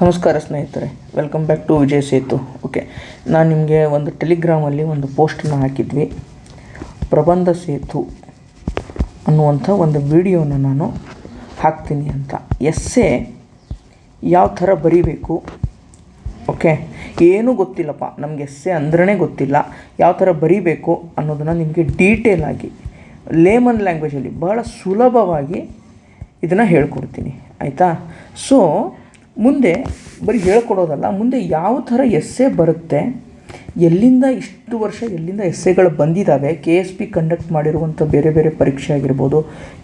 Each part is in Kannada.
ನಮಸ್ಕಾರ ಸ್ನೇಹಿತರೆ welcome back to Vijay Setu. Okay ನಾನು ನಿಮಗೆ ಒಂದು ಟೆಲಿಗ್ರಾಮಲ್ಲಿ ಒಂದು ಪೋಸ್ಟನ್ನು ಹಾಕಿದ್ವಿ. ಪ್ರಬಂಧ ಸೇತು ಅನ್ನುವಂಥ ಒಂದು ವಿಡಿಯೋನ ನಾನು ಹಾಕ್ತೀನಿ ಅಂತ. ಎಸ್ಸೆ ಯಾವ ಥರ ಬರೀಬೇಕು? ಓಕೆ ಏನೂ ಗೊತ್ತಿಲ್ಲಪ್ಪ. ನಮಗೆ ಎಸ್ಸೆ ಅಂದ್ರೇ ಗೊತ್ತಿಲ್ಲ. ಯಾವ ಥರ ಬರೀಬೇಕು ಅನ್ನೋದನ್ನು ನಿಮಗೆ ಡೀಟೇಲ್ ಆಗಿ ಲೇಮನ್ ಲ್ಯಾಂಗ್ವೇಜಲ್ಲಿ ಬಹಳ ಸುಲಭವಾಗಿ ಇದನ್ನು ಹೇಳ್ಕೊಡ್ತೀನಿ. ಆಯಿತಾ? ಸೊ ಮುಂದೆ ಬರೀ ಹೇಳ್ಕೊಡೋದಲ್ಲ, ಮುಂದೆ ಯಾವ ಥರ ಎಸ್ಸೆ ಬರುತ್ತೆ, ಎಲ್ಲಿಂದ ಇಷ್ಟು ವರ್ಷ ಎಲ್ಲಿಂದ ಎಸ್ಸೆಗಳು ಬಂದಿದ್ದಾವೆ ಕೆ ಎಸ್ ಪಿ ಕಂಡಕ್ಟ್ ಮಾಡಿರುವಂಥ ಬೇರೆ ಬೇರೆ ಪರೀಕ್ಷೆ ಆಗಿರ್ಬೋದು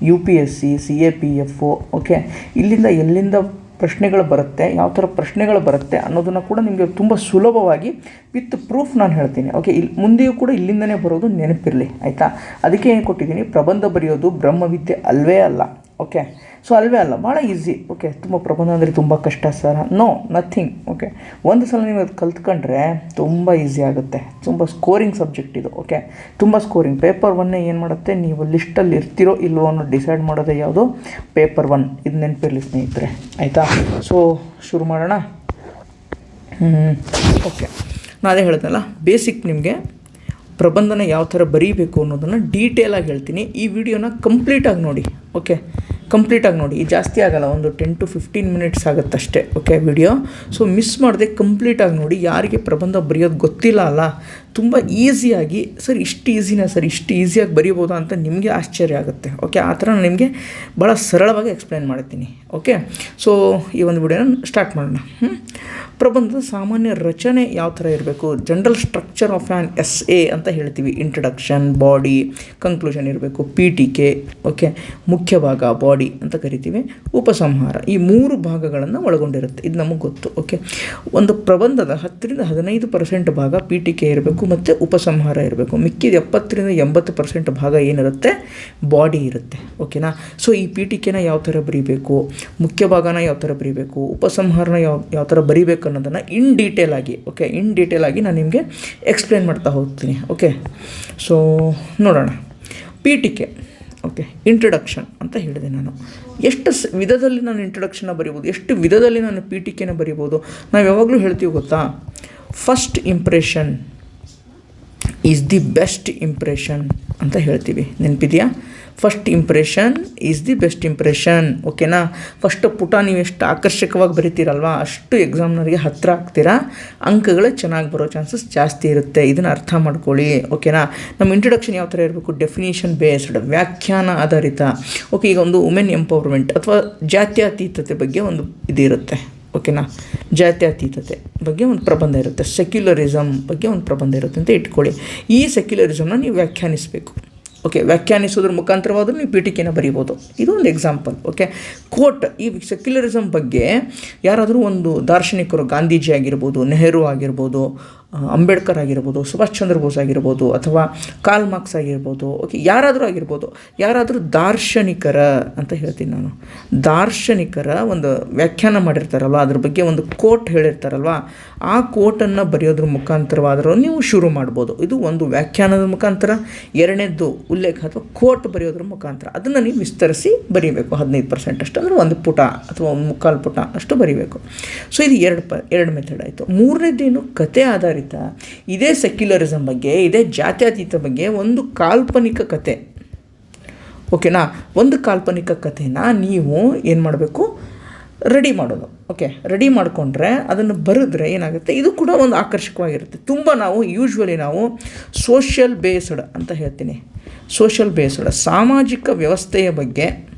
U P S C C A P F okay ಇಲ್ಲಿಂದ ಎಲ್ಲಿಂದ ಪ್ರಶ್ನೆಗಳು ಬರುತ್ತೆ, ಯಾವ ಥರ ಪ್ರಶ್ನೆಗಳು ಬರುತ್ತೆ ಅನ್ನೋದನ್ನು ಕೂಡ ನಿಮಗೆ ತುಂಬ ಸುಲಭವಾಗಿ ವಿತ್ ಪ್ರೂಫ್ ನಾನು ಹೇಳ್ತೀನಿ ಓಕೆ ಇಲ್ಲಿ ಮುಂದೆಯೂ ಕೂಡ ಇಲ್ಲಿಂದನೇ ಬರೋದು ನೆನಪಿರಲಿ, ಆಯಿತಾ? ಅದಕ್ಕೆ ಏನು ಕೊಟ್ಟಿದ್ದೀನಿ, ಪ್ರಬಂಧ ಬರೆಯೋದು ಬ್ರಹ್ಮವಿದ್ಯೆ ಅಲ್ವೇ ಅಲ್ಲ. ಓಕೆ ಸೊ ಅಲ್ವೇ ಅಲ್ಲ. ಭಾಳ ಈಸಿ ಓಕೆ ತುಂಬ ಪ್ರಬಂಧ ಅಂದರೆ ತುಂಬ ಕಷ್ಟ ಸರ್. ನೋ ನಥಿಂಗ್ ಓಕೆ ಒಂದು ಸಲ ನೀವು ಅದು ಕಲ್ತ್ಕೊಂಡ್ರೆ ತುಂಬ ಈಸಿ ಆಗುತ್ತೆ. ತುಂಬ ಸ್ಕೋರಿಂಗ್ ಸಬ್ಜೆಕ್ಟ್ ಇದು. ಓಕೆ ತುಂಬ ಸ್ಕೋರಿಂಗ್ ಪೇಪರ್ ಒನ್ನೇ ಏನು ಮಾಡುತ್ತೆ? ನೀವು ಲಿಸ್ಟಲ್ಲಿ ಇರ್ತಿರೋ ಇಲ್ವೋ ಅನ್ನೋ ಡಿಸೈಡ್ ಮಾಡೋದೇ ಯಾವುದು? ಪೇಪರ್ ಒನ್ ಇದು ನೆನಪಿರಲಿ ಸ್ನೇಹಿತರೆ. ಆಯಿತಾ? ಸೊ ಶುರು ಮಾಡೋಣ. ಓಕೆ ನಾನು ಅದೇ ಹೇಳ್ದಲ್ಲ ಬೇಸಿಕ್ ನಿಮಗೆ ಪ್ರಬಂಧನ ಯಾವ ಥರ ಬರೀಬೇಕು ಅನ್ನೋದನ್ನು ಡೀಟೇಲಾಗಿ ಹೇಳ್ತೀನಿ. ಈ ವಿಡಿಯೋನ ಕಂಪ್ಲೀಟಾಗಿ ನೋಡಿ. ಓಕೆ ಕಂಪ್ಲೀಟಾಗಿ ನೋಡಿ. ಜಾಸ್ತಿ ಆಗಲ್ಲ, ಒಂದು ಟೆನ್ ಟು ಫಿಫ್ಟೀನ್ ಮಿನಿಟ್ಸ್ ಆಗುತ್ತಷ್ಟೇ ಓಕೆ ವಿಡಿಯೋ ಸೊ ಮಿಸ್ ಮಾಡದೆ ಕಂಪ್ಲೀಟಾಗಿ ನೋಡಿ. ಯಾರಿಗೆ ಪ್ರಬಂಧ ಬರೆಯೋದು ಗೊತ್ತಿಲ್ಲ ಅಲ್ಲ? ತುಂಬ ಈಸಿಯಾಗಿ ಸರ್, ಇಷ್ಟು ಈಸಿನಾ ಸರ್, ಇಷ್ಟು ಈಸಿಯಾಗಿ ಬರೀಬೋದಾ ಅಂತ ನಿಮಗೆ ಆಶ್ಚರ್ಯ ಆಗುತ್ತೆ. ಓಕೆ ಆ ಥರ ನಿಮಗೆ ಭಾಳ ಸರಳವಾಗಿ ಎಕ್ಸ್ಪ್ಲೈನ್ ಮಾಡ್ತೀನಿ. ಓಕೆ ಸೊ ಈ ಒಂದು ವಿಡಿಯೋನ ಸ್ಟಾರ್ಟ್ ಮಾಡೋಣ? ಪ್ರಬಂಧದ ಸಾಮಾನ್ಯ ರಚನೆ ಯಾವ ಥರ ಇರಬೇಕು? General structure of an essay ಅಂತ ಹೇಳ್ತೀವಿ. ಇಂಟ್ರಡಕ್ಷನ್ ಬಾಡಿ ಕಂಕ್ಲೂಷನ್ ಇರಬೇಕು. ಪಿ ಟಿ ಕೆ ಓಕೆ ಮುಖ್ಯ ಭಾಗ ಬಾಡಿ ಅಂತ ಕರಿತೀವಿ. ಉಪಸಂಹಾರ, ಈ ಮೂರು ಭಾಗಗಳನ್ನು ಒಳಗೊಂಡಿರುತ್ತೆ. ಇದು ನಮಗೆ ಗೊತ್ತು ಓಕೆ ಒಂದು ಪ್ರಬಂಧದ ಹತ್ತರಿಂದ ಹದಿನೈದು ಪರ್ಸೆಂಟ್ ಭಾಗ ಪಿ ಟಿ ಕೆ ಇರಬೇಕು. ಮತ್ತು ಉಪಸಂಹಾರ ಇರಬೇಕು. ಮಿಕ್ಕಿದ ಎಪ್ಪತ್ತರಿಂದ ಎಂಬತ್ತು ಪರ್ಸೆಂಟ್ ಭಾಗ ಏನಿರುತ್ತೆ? ಬಾಡಿ ಇರುತ್ತೆ. ಓಕೆನಾ ಸೊ ಈ ಪಿ ಪೀಠಿಕೆನ ಯಾವ ಥರ ಬರೀಬೇಕು? ಮುಖ್ಯ ಭಾಗನ ಯಾವ ಥರ ಬರೀಬೇಕು? ಉಪಸಂಹಾರನ ಯಾವ ಯಾವ ಥರ ಬರೀಬೇಕು ಅನ್ನೋದನ್ನು ಇನ್ ಡೀಟೇಲ್ ಆಗಿ ಓಕೆ ಇನ್ ಡೀಟೇಲ್ ಆಗಿ ನಾನು ನಿಮಗೆ ಎಕ್ಸ್ಪ್ಲೇನ್ ಮಾಡ್ತಾ ಹೋಗ್ತೀನಿ ಓಕೆ ಸೊ ನೋಡೋಣ. ಪಿ ಪೀಠಿಕೆ ಓಕೆ ಇಂಟ್ರಡಕ್ಷನ್ ಅಂತ ಹೇಳಿದೆ ನಾನು. ಎಷ್ಟು ವಿಧದಲ್ಲಿ ನಾನು ಇಂಟ್ರಡಕ್ಷನ್ನ ಬರಿಬೋದು? ಎಷ್ಟು ವಿಧದಲ್ಲಿ ನಾನು ಪೀಠಿಕೆನ ಬರಿಬೋದು? ನಾವು ಯಾವಾಗಲೂ ಹೇಳ್ತೀವಿ ಗೊತ್ತಾ? First impression is the best impression ಅಂತ ಹೇಳ್ತೀವಿ. ನೆನಪಿದೆಯಾ? First impression is the best impression ಓಕೆನಾ ಫಸ್ಟ್ ಪುಟ ನೀವು ಎಷ್ಟು ಆಕರ್ಷಕವಾಗಿ ಬರಿತೀರಲ್ವ? ಅಷ್ಟು ಎಕ್ಸಾಮ್ನವರಿಗೆ ಹತ್ತಿರ ಆಗ್ತೀರಾ? ಅಂಕಗಳು ಚೆನ್ನಾಗಿ ಬರೋ ಚಾನ್ಸಸ್ ಜಾಸ್ತಿ ಇರುತ್ತೆ. ಇದನ್ನು ಅರ್ಥ ಮಾಡ್ಕೊಳ್ಳಿ ಓಕೆನಾ ನಮ್ಮ ಇಂಟ್ರೊಡಕ್ಷನ್ ಯಾವ ಥರ ಇರಬೇಕು? ಡೆಫಿನೇಷನ್ ಬೇಸ್ಡ್ ವ್ಯಾಖ್ಯಾನ ಆಧಾರಿತ. ಓಕೆ ಈಗ ಒಂದು ವುಮೆನ್ ಎಂಪವರ್ಮೆಂಟ್ ಅಥವಾ ಜಾತ್ಯತೀತತೆ ಬಗ್ಗೆ ಒಂದು ಇದಿರುತ್ತೆ. ಓಕೆನಾ? ಜಾತ್ಯತೀತತೆ ಬಗ್ಗೆ ಒಂದು ಪ್ರಬಂಧ ಇರುತ್ತೆ. ಸೆಕ್ಯುಲರಿಸಮ್ ಬಗ್ಗೆ ಒಂದು ಪ್ರಬಂಧ ಇರುತ್ತೆ ಅಂತ ಇಟ್ಕೊಳ್ಳಿ. ಈ ಸೆಕ್ಯುಲರಿಸಮ್ನ ನೀವು ವ್ಯಾಖ್ಯಾನಿಸಬೇಕು. ಓಕೆ, ವ್ಯಾಖ್ಯಾನಿಸೋದ್ರ ಮುಖಾಂತರವಾದರೂ ನೀವು ಪೀಠಿಕೆನ ಬರೀಬೋದು. ಇದು ಒಂದು ಎಕ್ಸಾಂಪಲ್ ಓಕೆ? ಕೋಟ್, ಈ ಸೆಕ್ಯುಲರಿಸಮ್ ಬಗ್ಗೆ ಯಾರಾದರೂ ಒಂದು ದಾರ್ಶನಿಕರು, ಗಾಂಧೀಜಿ ಆಗಿರ್ಬೋದು, ನೆಹರು ಆಗಿರ್ಬೋದು ಅಂಬೇಡ್ಕರ್ ಆಗಿರ್ಬೋದು, ಸುಭಾಷ್ ಚಂದ್ರ ಬೋಸ್ ಆಗಿರ್ಬೋದು, ಅಥವಾ ಕಾಲ್ ಮಾರ್ಕ್ಸ್ ಆಗಿರ್ಬೋದು ಓಕೆ ಯಾರಾದರೂ ಆಗಿರ್ಬೋದು, ಯಾರಾದರೂ ದಾರ್ಶನಿಕರ ಅಂತ ಹೇಳ್ತೀನಿ ನಾನು. ದಾರ್ಶನಿಕರ ಒಂದು ವ್ಯಾಖ್ಯಾನ ಮಾಡಿರ್ತಾರಲ್ವ, ಅದ್ರ ಬಗ್ಗೆ ಒಂದು ಕೋಟ್ ಹೇಳಿರ್ತಾರಲ್ವ, ಆ ಕೋಟನ್ನು ಬರೆಯೋದ್ರ ಮುಖಾಂತರವಾದರೂ ನೀವು ಶುರು ಮಾಡ್ಬೋದು. ಇದು ಒಂದು ವ್ಯಾಖ್ಯಾನದ ಮುಖಾಂತರ. ಎರಡನೇದ್ದು ಉಲ್ಲೇಖ ಅಥವಾ ಕೋಟ್ ಬರೆಯೋದ್ರ ಮುಖಾಂತರ. ಅದನ್ನು ನೀವು ವಿಸ್ತರಿಸಿ ಬರೀಬೇಕು. ಹದಿನೈದು ಪರ್ಸೆಂಟ್ ಅಷ್ಟು ಅಂದರೆ ಒಂದು ಪುಟ ಅಥವಾ ಒಂದು ಮುಕ್ಕಾಲು ಪುಟ ಅಷ್ಟು ಬರೀಬೇಕು. ಸೊ ಇದು ಎರಡು ಪ, ಎರಡು ಮೆಥಡ್ ಆಯಿತು. ಮೂರನೇದೇನು ಕತೆ ಆಧಾರಿತ ಇದೇ ಸೆಕ್ಯುಲರಿಸಮ್ ಬಗ್ಗೆ, ಇದೇ ಜಾತ್ಯತೀತ ಬಗ್ಗೆ ಒಂದು ಕಾಲ್ಪನಿಕ ಕತೆ. ಓಕೆನಾ ಒಂದು ಕಾಲ್ಪನಿಕ ಕಥೆನ ನೀವು ಏನು ಮಾಡಬೇಕು? ರೆಡಿ ಮಾಡೋದು. ಓಕೆ ರೆಡಿ ಮಾಡಿಕೊಂಡ್ರೆ ಅದನ್ನು ಬರೆದ್ರೆ ಏನಾಗುತ್ತೆ? ಇದು ಕೂಡ ಒಂದು ಆಕರ್ಷಕವಾಗಿರುತ್ತೆ. ತುಂಬ ನಾವು ಯೂಶ್ವಲಿ ನಾವು ಸೋಷಿಯಲ್ ಬೇಸ್ಡ್ ಅಂತ ಹೇಳ್ತೀನಿ. ಸೋಷಿಯಲ್ ಬೇಸ್ಡ್ ಸಾಮಾಜಿಕ ವ್ಯವಸ್ಥೆಯ ಬಗ್ಗೆ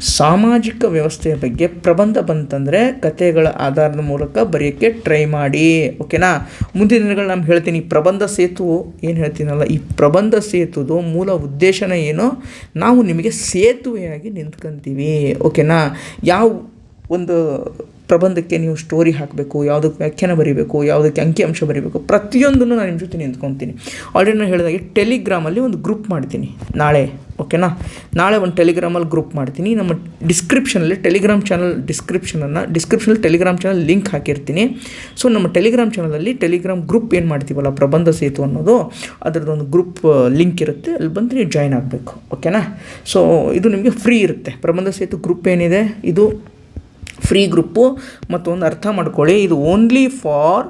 ಸಾಮಾಜಿಕ ವ್ಯವಸ್ಥೆಯ ಬಗ್ಗೆ ಪ್ರಬಂಧ ಬಂತಂದರೆ ಕಥೆಗಳ ಆಧಾರದ ಮೂಲಕ ಬರೆಯೋಕ್ಕೆ ಟ್ರೈ ಮಾಡಿ ಓಕೆನಾ ಮುಂದಿನ ದಿನಗಳು ನಾನು ಹೇಳ್ತೀನಿ ಪ್ರಬಂಧ ಸೇತು ಏನು ಹೇಳ್ತೀನಲ್ಲ, ಈ ಪ್ರಬಂಧ ಸೇತುದು ಮೂಲ ಉದ್ದೇಶನ ಏನು? ನಾವು ನಿಮಗೆ ಸೇತುವೆಯಾಗಿ ನಿಂತ್ಕೊಂತೀವಿ ಓಕೆನಾ ಯಾವ ಒಂದು ಪ್ರಬಂಧಕ್ಕೆ ನೀವು ಸ್ಟೋರಿ ಹಾಕಬೇಕು, ಯಾವುದಕ್ಕೆ ವ್ಯಾಖ್ಯಾನ ಬರೀಬೇಕು, ಯಾವುದಕ್ಕೆ ಅಂಕಿಅಂಶ ಬರೀಬೇಕು, ಪ್ರತಿಯೊಂದನ್ನು ನಾನು ನಿಮ್ಮ ಜೊತೆ ನಿಂತ್ಕೊತೀನಿ ಆಲ್ರೆಡಿ ನಾನು ಹೇಳಿದಾಗೆ ಟೆಲಿಗ್ರಾಮಲ್ಲಿ ಒಂದು ಗ್ರೂಪ್ ಮಾಡ್ತೀನಿ. ನಾಳೆ ಓಕೆನಾ ನಾಳೆ ಒಂದು ಟೆಲಿಗ್ರಾಮಲ್ಲಿ ಗ್ರೂಪ್ ಮಾಡ್ತೀನಿ. ನಮ್ಮ ಡಿಸ್ಕ್ರಿಪ್ಷನಲ್ಲಿ ಟೆಲಿಗ್ರಾಮ್ ಚಾನಲ್ ಡಿಸ್ಕ್ರಿಪ್ಷನನ್ನು ಡಿಸ್ಕ್ರಿಪ್ಷನಲ್ಲಿ ಟೆಲಿಗ್ರಾಮ್ ಚಾನಲ್ ಲಿಂಕ್ ಹಾಕಿರ್ತೀನಿ. ಸೊ ನಮ್ಮ ಟೆಲಿಗ್ರಾಮ್ ಚಾನಲಲ್ಲಿ ಟೆಲಿಗ್ರಾಮ್ ಗ್ರೂಪ್ ಏನು ಮಾಡ್ತೀವಲ್ಲ, ಪ್ರಬಂಧ ಸೇತು ಅನ್ನೋದು, ಅದರದ್ದು ಒಂದು ಗ್ರೂಪ್ ಲಿಂಕ್ ಇರುತ್ತೆ. ಅಲ್ಲಿ ಬಂದು ನೀವು ಜಾಯ್ನ್ ಆಗಬೇಕು ಓಕೆನಾ ಸೊ ಇದು ನಿಮಗೆ ಫ್ರೀ ಇರುತ್ತೆ. ಪ್ರಬಂಧ ಸೇತು ಗ್ರೂಪ್ ಏನಿದೆ? ಇದು ಫ್ರೀ ಗ್ರೂಪು ಮತ್ತೊಂದು ಅರ್ಥ ಮಾಡ್ಕೊಳ್ಳಿ. ಇದು ಓನ್ಲಿ ಫಾರ್